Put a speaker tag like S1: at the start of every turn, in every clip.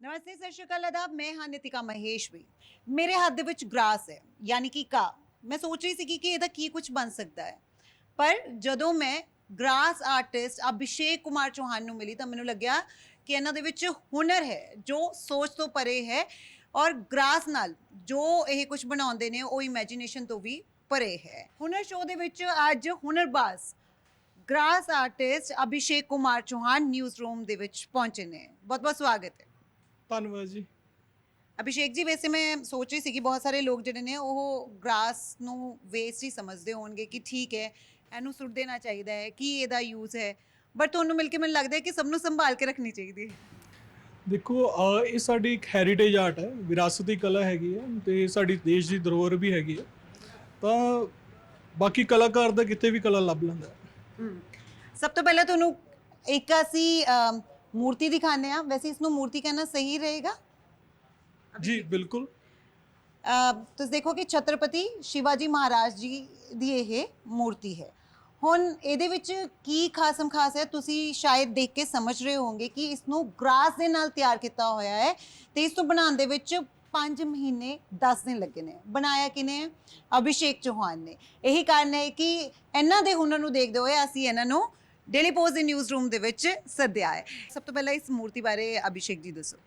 S1: ਨਮਸਤੇ, ਸਤਿ ਸ਼੍ਰੀ ਅਕਾਲ ਆਦਾਬ ਮੈਂ ਹਾਂ ਨਿਤਿਕਾ ਮਹੇਸ਼ ਵੀ। ਮੇਰੇ ਹੱਥ ਦੇ ਵਿੱਚ ਗ੍ਰਾਸ ਹੈ, ਯਾਨੀ ਕਿ ਕਾ ਮੈਂ ਸੋਚ ਰਹੀ ਸੀ ਕਿ ਇਹਦਾ ਕੀ ਕੁਝ ਬਣ ਸਕਦਾ ਹੈ। ਪਰ ਜਦੋਂ ਮੈਂ ਗ੍ਰਾਸ ਆਰਟਿਸਟ ਅਭਿਸ਼ੇਕ ਕੁਮਾਰ ਚੌਹਾਨ ਨੂੰ ਮਿਲੀ ਤਾਂ ਮੈਨੂੰ ਲੱਗਿਆ ਕਿ ਇਹਨਾਂ ਦੇ ਵਿੱਚ ਹੁਨਰ ਹੈ, ਜੋ ਸੋਚ ਤੋਂ ਪਰੇ ਹੈ ਔਰ ਗ੍ਰਾਸ ਨਾਲ ਜੋ ਇਹ ਕੁਝ ਬਣਾਉਂਦੇ ਨੇ, ਉਹ ਇਮੇਜਿਨੇਸ਼ਨ ਤੋਂ ਵੀ ਪਰੇ ਹੈ। ਹੁਨਰ ਸ਼ੋਅ ਦੇ ਵਿੱਚ ਅੱਜ ਹੁਨਰਬਾਜ਼ grass artist Abhishek Kumar Chauhan news room ਦੇ ਵਿੱਚ ਪਹੁੰਚੇ ਨੇ। ਬਹੁਤ ਬਹੁਤ ਸਵਾਗਤ ਹੈ।
S2: ਧੰਨਵਾਦ ਜੀ।
S1: ਅਭਿਸ਼ੇਕ ਜੀ ਵੈਸੇ ਮੈਂ ਸੋਚ ਰਹੀ ਸੀ ਕਿ ਬਹੁਤ ਸਾਰੇ ਲੋਕ ਜਿਹੜੇ ਨੇ ਉਹ ਗ੍ਰਾਸ ਨੂੰ ਵੇਸਟ ਹੀ ਸਮਝਦੇ ਹੋਣਗੇ ਕਿ ਠੀਕ ਹੈ ਇਹਨੂੰ ਸੁੱਟ ਦੇਣਾ ਚਾਹੀਦਾ ਹੈ ਕੀ ਇਹਦਾ ਯੂਜ਼ ਹੈ। ਬਟ ਤੁਹਾਨੂੰ ਮਿਲ ਕੇ ਮੈਨੂੰ ਲੱਗਦਾ ਹੈ ਕਿ ਸਭ ਨੂੰ ਸੰਭਾਲ ਕੇ ਰੱਖਣੀ ਚਾਹੀਦੀ ਹੈ।
S2: ਦੇਖੋ ਅਹ ਇਹ ਸਾਡੀ ਇੱਕ ਹੈਰੀਟੇਜ ਆਰਟ ਹੈ ਵਿਰਾਸਤੀ ਕਲਾ ਹੈਗੀ ਹੈ ਤੇ ਸਾਡੀ ਦੇਸ਼ ਦੀ ਧਰੋਹਰ ਵੀ ਹੈਗੀ ਹੈ। ਤਾਂ ਬਾਕੀ ਕਲਾਕਾਰ ਦਾ ਕਿਤੇ ਵੀ ਕਲਾ ਲੱਭ ਲੈਂਦਾ। ਹੈ।
S1: ਸਭ ਤੋਂ ਪਹਿਲਾਂ ਤੁਹਾਨੂੰ ਇੱਕ ਅਸੀਂ ਅਮ, ਮੂਰਤੀ ਦਿਖਾਉਂਦੇ ਆ ਵੈਸੇ ਇਸ ਨੂੰ ਮੂਰਤੀ ਕਹਿਣਾ ਸਹੀ ਰਹੇਗਾ
S2: ਜੀ ਬਿਲਕੁਲ
S1: ਅਹ ਤੁਸੀਂ ਦੇਖੋ ਕਿ ਛਤਰਪਤੀ ਸ਼ਿਵਾਜੀ ਮਹਾਰਾਜ ਜੀ ਦੀ ਇਹ ਮੂਰਤੀ ਹੈ ਹੁਣ ਇਹਦੇ ਵਿੱਚ ਕੀ ਖਾਸਮ ਖਾਸ ਹੈ ਤੁਸੀਂ ਸ਼ਾਇਦ ਦੇਖ ਕੇ ਸਮਝ ਰਹੇ ਹੋਵੋਗੇ ਕਿ ਇਸ ਨੂੰ ਗ੍ਰਾਸ ਦੇ ਨਾਲ ਤਿਆਰ ਕੀਤਾ ਹੋਇਆ ਹੈ ਤੇ ਇਸ ਨੂੰ ਬਣਾਉਣ ਦੇ ਵਿੱਚ 5 ਮਹੀਨੇ 10 ਦਿਨ ਲੱਗੇ ਨੇ ਬਣਾਇਆ ਕਿਨੇ ਅਭਿਸ਼ੇਕ ਚੌਹਾਨ ਨੇ ਇਹੀ ਕਾਰਨ ਹੈ ਕਿ ਇਹਨਾਂ ਦੇ ਹੁਨਰ ਨੂੰ ਦੇਖਦੇ ਹੋਏ ਅਸੀਂ ਇਹਨਾਂ ਨੂੰ ਡੇਲੀ ਪੋਸਟ ਦੇ ਨਿਊਜ਼ ਰੂਮ ਦੇ ਵਿੱਚ ਸੱਦਿਆ ਹੈ। ਸਭ ਤੋਂ ਪਹਿਲਾਂ ਇਸ ਮੂਰਤੀ ਬਾਰੇ ਅਭਿਸ਼ੇਕ ਜੀ ਦੱਸੋ।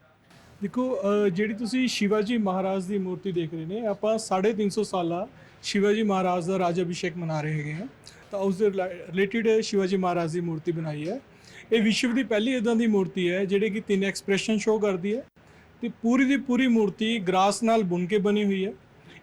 S2: ਦੇਖੋ ਜਿਹੜੀ ਤੁਸੀਂ ਸ਼ਿਵਾਜੀ ਮਹਾਰਾਜ ਦੀ ਮੂਰਤੀ ਦੇਖ ਰਹੇ ਨੇ, ਆਪਾਂ 350 ਸਾਲਾ ਸ਼ਿਵਾਜੀ ਮਹਾਰਾਜ ਦਾ ਰਾਜ ਅਭਿਸ਼ੇਕ ਮਨਾ ਰਹੇ ਹੈਗੇ ਹਾਂ। ਤਾਂ ਉਸ ਦੇ ਰਿਲੇਟਡ ਸ਼ਿਵਾਜੀ ਮਹਾਰਾਜ ਦੀ ਮੂਰਤੀ ਬਣਾਈ ਹੈ। ਇਹ ਵਿਸ਼ਵ ਦੀ ਪਹਿਲੀ ਇਦਾਂ ਦੀ ਮੂਰਤੀ ਹੈ, ਜਿਹੜੀ ਕਿ ਤਿੰਨ ਐਕਸਪ੍ਰੈਸ਼ਨ ਸ਼ੋ ਕਰਦੀ ਹੈ। ਤੇ ਪੂਰੀ ਦੀ ਪੂਰੀ ਮੂਰਤੀ ਗ੍ਰਾਸ ਨਾਲ ਬੁਣ ਕੇ ਬਣੀ ਹੋਈ ਹੈ।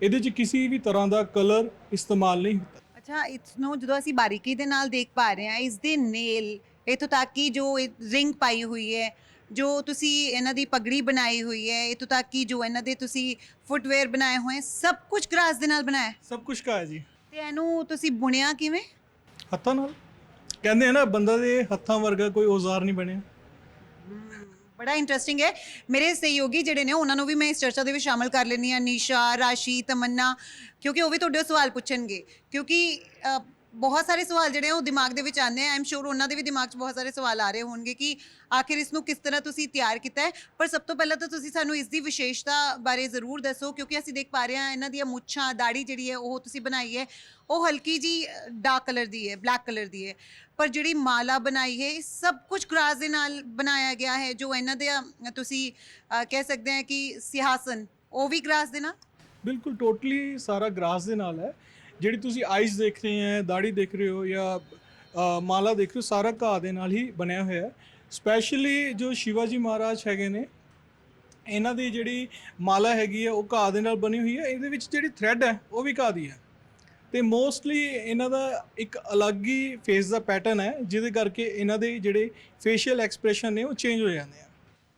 S2: ਇਹਦੇ 'ਚ ਕਿਸੇ ਵੀ ਤਰ੍ਹਾਂ ਦਾ ਕਲਰ ਇਸਤੇਮਾਲ ਨਹੀਂ ਹੁੰਦਾ।
S1: ਅੱਛਾ ਇਸ ਨੂੰ ਜਦੋਂ ਅਸੀਂ ਬਾਰੀਕੀ ਦੇ ਨਾਲ ਦੇਖ ਪਾ ਰਹੇ ਹਾਂ ਇਸ ਦੇ ਨੇਲ ਇਥੋਂ ਤੱਕ ਕਿ ਜੋ ਰਿੰਗ ਪਾਈ ਹੋਈ ਹੈ ਜੋ ਤੁਸੀਂ ਇਹਨਾਂ ਦੀ ਪਗੜੀ ਬਣਾਈ ਹੋਈ ਹੈ ਇਥੋਂ ਤੱਕ ਕਿ ਜੋ ਇਹਨਾਂ ਦੇ ਤੁਸੀਂ ਫੁੱਟਵੇਅਰ ਬਣਾਏ ਹੋਏ ਸਭ ਕੁਝ ਗ੍ਰਾਸ ਦੇ ਨਾਲ ਬਣਾਇਆ ਹੈ।
S2: ਸਭ ਕੁਝ ਕਾ ਹੈ ਜੀ।
S1: ਤੇ ਇਹਨੂੰ ਤੁਸੀਂ ਬੁਣਿਆ ਕਿਵੇਂ?
S2: ਹੱਥਾਂ ਨਾਲ। ਕਹਿੰਦੇ ਆ ਨਾ ਬੰਦਾ ਦੇ ਹੱਥਾਂ ਵਰਗਾ ਕੋਈ ਔਜ਼ਾਰ ਨਹੀਂ ਬਣਿਆ।
S1: ਬੜਾ ਇੰਟਰਸਟਿੰਗ ਹੈ। ਮੇਰੇ ਸਹਿਯੋਗੀ ਜਿਹੜੇ ਨੇ ਉਹਨਾਂ ਨੂੰ ਵੀ ਮੈਂ ਇਸ ਚਰਚਾ ਦੇ ਵਿੱਚ ਸ਼ਾਮਲ ਕਰ ਲੈਂਦੀ ਹਾਂ। ਨਿਸ਼ਾ ਰਾਸ਼ੀ ਤਮੰਨਾ ਕਿਉਂਕਿ ਉਹ ਵੀ ਤੁਹਾਡੇ ਤੋਂ ਸਵਾਲ ਪੁੱਛਣਗੇ। ਕਿਉਂਕਿ ਅ, ਬਹੁਤ ਸਾਰੇ ਸਵਾਲ ਜਿਹੜੇ ਆ ਉਹ ਦਿਮਾਗ ਦੇ ਵਿੱਚ ਆਉਂਦੇ ਆ। ਆਮ ਸ਼ੋਰ ਉਹਨਾਂ ਦੇ ਵੀ ਦਿਮਾਗ 'ਚ ਬਹੁਤ ਸਾਰੇ ਸਵਾਲ ਆ ਰਹੇ ਹੋਣਗੇ ਕਿ ਆਖਿਰ ਇਸ ਨੂੰ ਕਿਸ ਤਰ੍ਹਾਂ ਤੁਸੀਂ ਤਿਆਰ ਕੀਤਾ ਹੈ। ਪਰ ਸਭ ਤੋਂ ਪਹਿਲਾਂ ਤਾਂ ਤੁਸੀਂ ਸਾਨੂੰ ਇਸ ਦੀ ਵਿਸ਼ੇਸ਼ਤਾ ਬਾਰੇ ਜ਼ਰੂਰ ਦੱਸੋ ਕਿਉਂਕਿ ਅਸੀਂ ਦੇਖ ਪਾ ਰਹੇ ਹਾਂ ਇਹਨਾਂ ਦੀਆਂ ਮੁੱਛਾਂ ਦਾੜੀ ਜਿਹੜੀ ਹੈ ਉਹ ਤੁਸੀਂ ਬਣਾਈ ਹੈ ਉਹ ਹਲਕੀ ਜੀ ਡਾਰਕ ਕਲਰ ਦੀ ਹੈ ਬਲੈਕ ਕਲਰ ਦੀ ਹੈ। ਪਰ ਜਿਹੜੀ ਮਾਲਾ ਬਣਾਈ ਹੈ ਇਹ ਸਭ ਕੁਝ ਗ੍ਰਾਸ ਦੇ ਨਾਲ ਬਣਾਇਆ ਗਿਆ ਹੈ ਜੋ ਇਹਨਾਂ ਦੇ ਤੁਸੀਂ ਅ, ਕਹਿ ਸਕਦੇ ਹਾਂ ਕਿ ਸਿਆਸਨ ਉਹ ਵੀ ਗ੍ਰਾਸ ਦੇ ਨਾਲ?
S2: ਬਿਲਕੁਲ ਟੋਟਲੀ ਸਾਰਾ ਗ੍ਰਾਸ ਦੇ ਨਾਲ ਹੈ। ਜਿਹੜੀ ਤੁਸੀਂ ਆਈਜ਼ ਦੇਖ ਰਹੇ ਹੈ ਦਾੜੀ ਦੇਖ ਰਹੇ ਹੋ ਜਾਂ ਮਾਲਾ ਦੇਖ ਰਹੇ ਹੋ, ਸਾਰਾ ਘਾਹ ਦੇ ਨਾਲ ਹੀ ਬਣਿਆ ਹੋਇਆ ਹੈ। ਸਪੈਸ਼ਲੀ ਜੋ ਸ਼ਿਵਾਜੀ ਮਹਾਰਾਜ ਹੈਗੇ ਨੇ, ਇਹਨਾਂ ਦੀ ਜਿਹੜੀ ਮਾਲਾ ਹੈਗੀ ਹੈ, ਉਹ ਘਾਹ ਦੇ ਨਾਲ ਬਣੀ ਹੋਈ ਹੈ। ਇਹਦੇ ਵਿੱਚ ਜਿਹੜੀ ਥ੍ਰੈਡ ਹੈ, ਉਹ ਵੀ ਘਾਹ ਦੀ ਹੈ। ਤੇ ਮੋਸਟਲੀ ਇਹਨਾਂ ਦਾ ਇੱਕ ਅਲੱਗ ਹੀ ਫੇਸ ਦਾ ਪੈਟਰਨ ਹੈ, ਜਿਹਦੇ ਕਰਕੇ ਇਹਨਾਂ ਦੇ ਜਿਹੜੇ ਫੇਸ਼ੀਅਲ ਐਕਸਪ੍ਰੈਸ਼ਨ ਨੇ, ਉਹ ਚੇਂਜ ਹੋ ਜਾਂਦੇ ਆ।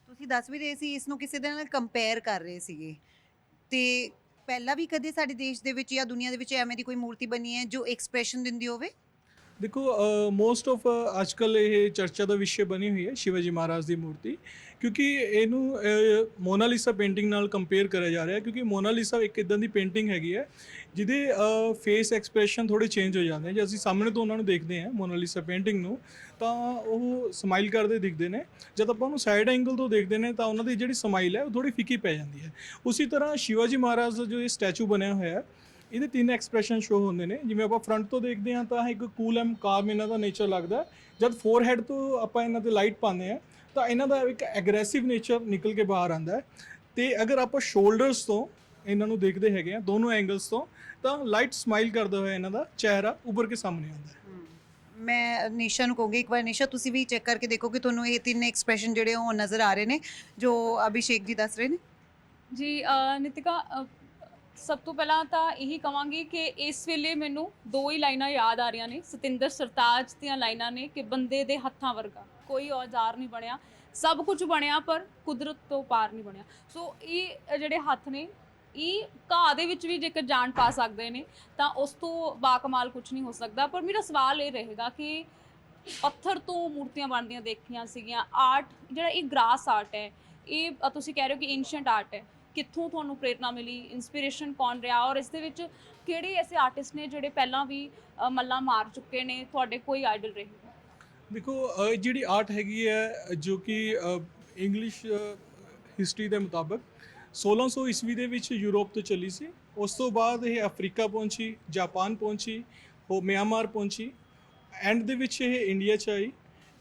S1: ਤੁਸੀਂ ਦੱਸ ਵੀ ਰਹੇ ਸੀ, ਇਸ ਨੂੰ ਕਿਸੇ ਦੇ ਨਾਲ ਕੰਪੇਅਰ ਕਰ ਰਹੇ ਸੀਗੇ। ਤੇ ਪਹਿਲਾਂ ਵੀ ਕਦੇ ਸਾਡੇ ਦੇਸ਼ ਦੇ ਵਿੱਚ ਜਾਂ ਦੁਨੀਆ ਦੇ ਵਿੱਚ ਐਵੇਂ ਦੀ ਕੋਈ ਮੂਰਤੀ ਬਣੀ ਹੈ ਜੋ ਐਕਸਪ੍ਰੈਸ਼ਨ ਦਿੰਦੀ ਹੋਵੇ?
S2: ਦੇਖੋ ਮੋਸਟ ਆਫ ਅੱਜਕੱਲ ਇਹ ਚਰਚਾ ਦਾ ਵਿਸ਼ੇ ਬਣੀ ਹੋਈ ਹੈ ਸ਼ਿਵਾਜੀ ਮਹਾਰਾਜ ਦੀ ਮੂਰਤੀ, ਕਿਉਂਕਿ ਇਹਨੂੰ ਮੋਨਾਲਿਸਾ ਪੇਂਟਿੰਗ ਨਾਲ ਕੰਪੇਅਰ ਕਰਿਆ ਜਾ ਰਿਹਾ ਹੈ, ਕਿਉਂਕਿ ਮੋਨਾਲਿਸਾ ਇੱਕ ਇਦਾਂ ਦੀ ਪੇਂਟਿੰਗ ਹੈਗੀ ਹੈ ਜਿਹਦੇ ਫੇਸ ਐਕਸਪ੍ਰੈਸ਼ਨ ਥੋੜੇ ਚੇਂਜ ਹੋ ਜਾਂਦੇ ਜੇ ਅਸੀਂ ਸਾਹਮਣੇ ਤੋਂ ਉਹਨਾਂ ਨੂੰ ਦੇਖਦੇ ਹਾਂ ਮੋਨਾਲੀਸਾ ਪੇਂਟਿੰਗ ਨੂੰ, ਤਾਂ ਉਹ ਸਮਾਈਲ ਕਰਦੇ ਦਿਖਦੇ ਨੇ। ਜਦ ਆਪਾਂ ਉਹਨੂੰ ਸਾਈਡ ਐਂਗਲ ਤੋਂ ਦੇਖਦੇ ਨੇ, ਤਾਂ ਉਹਨਾਂ ਦੀ ਜਿਹੜੀ ਸਮਾਈਲ ਹੈ, ਉਹ ਥੋੜੀ ਫਿੱਕੀ ਪੈ ਜਾਂਦੀ ਹੈ। ਉਸੇ ਤਰ੍ਹਾਂ ਸ਼ਿਵਾਜੀ ਮਹਾਰਾਜ ਦਾ ਜੋ ਇਹ ਸਟੈਚੂ ਬਣਿਆ ਹੋਇਆ ਹੈ, ਇਹਦੇ ਤਿੰਨ ਐਕਸਪ੍ਰੈਸ਼ਨ ਸ਼ੋ ਹੁੰਦੇ ਨੇ। ਜਿਵੇਂ ਆਪਾਂ ਫਰੰਟ ਤੋਂ ਦੇਖਦੇ ਹਾਂ, ਤਾਂ ਇੱਕ ਕੂਲ ਐਮ ਕਾਮ ਇਹਨਾਂ ਦਾ ਨੇਚਰ ਲੱਗਦਾ ਹੈ। ਜਦ ਫੋਰਹੈਡ ਤੋਂ ਆਪਾਂ ਇਹਨਾਂ ਤੇ ਲਾਈਟ ਪਾਉਂਦੇ ਹਾਂ, ਤਾਂ ਇਹਨਾਂ ਦਾ ਇੱਕ ਐਗਰੈਸਿਵ ਨੇਚਰ ਨਿਕਲ ਕੇ ਬਾਹਰ ਆਉਂਦਾ ਹੈ। ਤੇ ਅਗਰ ਆਪਾਂ ਸ਼ੋਲਡਰਸ ਤੋਂ ਇਹਨਾਂ ਨੂੰ ਦੇਖਦੇ ਹੈਗੇ ਆ ਦੋਨੋਂ ਐਂਗਲਸ ਤੋਂ ਤਾਂ ਲਾਈਟ ਸਮਾਈਲ ਕਰਦਾ ਹੋਇਆ ਇਹਨਾਂ ਦਾ ਚਿਹਰਾ ਉੱਭਰ ਕੇ ਸਾਹਮਣੇ ਆਉਂਦਾ ਹੈ।
S1: ਮੈਂ ਨਿਸ਼ਾ ਨੂੰ ਕਹੂੰਗੀ ਇੱਕ ਵਾਰ ਨਿਸ਼ਾ ਤੁਸੀਂ ਵੀ ਚੈੱਕ ਕਰਕੇ ਦੇਖੋ ਕਿ ਤੁਹਾਨੂੰ ਇਹ ਤਿੰਨ ਐਕਸਪ੍ਰੈਸ਼ਨ ਜਿਹੜੇ ਉਹ ਨਜ਼ਰ ਆ ਰਹੇ ਨੇ ਜੋ ਅਭਿਸ਼ੇਕ ਜੀ ਦੱਸ ਰਹੇ ਨੇ।
S3: ਜੀ ਨਿਤਿਕਾ ਸਭ ਤੋਂ ਪਹਿਲਾਂ ਤਾਂ ਇਹੀ ਕਵਾਂਗੀ ਕਿ ਇਸ ਵੇਲੇ ਮੈਨੂੰ ਦੋ ਹੀ ਲਾਈਨਾਂ ਯਾਦ ਆ ਰਹੀਆਂ ਨੇ ਸਤਿੰਦਰ ਸਰਤਾਜ ਦੀਆਂ ਲਾਈਨਾਂ ਨੇ ਕਿ ਬੰਦੇ ਦੇ ਹੱਥਾਂ ਵਰਗਾ। ਕੋਈ ਔਜ਼ਾਰ ਨਹੀਂ ਬਣਿਆ ਸਭ ਕੁਝ ਬਣਿਆ ਪਰ ਕੁਦਰਤ ਤੋਂ ਪਾਰ ਨਹੀਂ ਬਣਿਆ। ਸੋ ਇਹ ਜਿਹੜੇ ਹੱਥ ਨੇ ਇਹ ਘਾਹ ਦੇ ਵਿੱਚ ਵੀ ਜੇਕਰ ਜਾਨ ਪਾ ਸਕਦੇ ਨੇ ਤਾਂ ਉਸ ਤੋਂ ਬਾਕਮਾਲ ਕੁਝ ਨਹੀਂ ਹੋ ਸਕਦਾ। ਪਰ ਮੇਰਾ ਸਵਾਲ ਇਹ ਰਹੇਗਾ ਕਿ ਪੱਥਰ ਤੋਂ ਮੂਰਤੀਆਂ ਬਣਦੀਆਂ ਦੇਖੀਆਂ ਸੀਗੀਆਂ ਆਰਟ ਜਿਹੜਾ ਇਹ ਗ੍ਰਾਸ ਆਰਟ ਹੈ ਇਹ ਤੁਸੀਂ ਕਹਿ ਰਹੇ ਹੋ ਕਿ ਐਂਸ਼ੀਅੰਟ ਆਰਟ ਹੈ ਕਿੱਥੋਂ ਤੁਹਾਨੂੰ ਪ੍ਰੇਰਣਾ ਮਿਲੀ ਇਨਸਪੀਰੇਸ਼ਨ ਕੌਣ ਰਿਹਾ ਔਰ ਇਸ ਦੇ ਵਿੱਚ ਕਿਹੜੇ ਐਸੇ ਆਰਟਿਸਟ ਨੇ ਜਿਹੜੇ ਪਹਿਲਾਂ ਵੀ ਅ, ਮੱਲਾਂ ਮਾਰ ਚੁੱਕੇ ਨੇ ਤੁਹਾਡੇ ਕੋਈ ਆਈਡਲ ਰਹੇ?
S2: ਦੇਖੋ ਜਿਹੜੀ ਆਰਟ ਹੈਗੀ ਹੈ ਜੋ ਕਿ ਇੰਗਲਿਸ਼ ਹਿਸਟਰੀ ਦੇ ਮੁਤਾਬਕ 1600 ਈਸਵੀ ਦੇ ਵਿੱਚ ਯੂਰਪ ਤੋਂ ਚੱਲੀ ਸੀ। ਉਸ ਤੋਂ ਬਾਅਦ ਇਹ ਅਫਰੀਕਾ ਪਹੁੰਚੀ, ਜਾਪਾਨ ਪਹੁੰਚੀ, ਹੋ ਮਿਆਂਮਾਰ ਪਹੁੰਚੀ। ਐਂਡ ਦੇ ਵਿੱਚ ਇਹ ਇੰਡੀਆ 'ਚ ਆਈ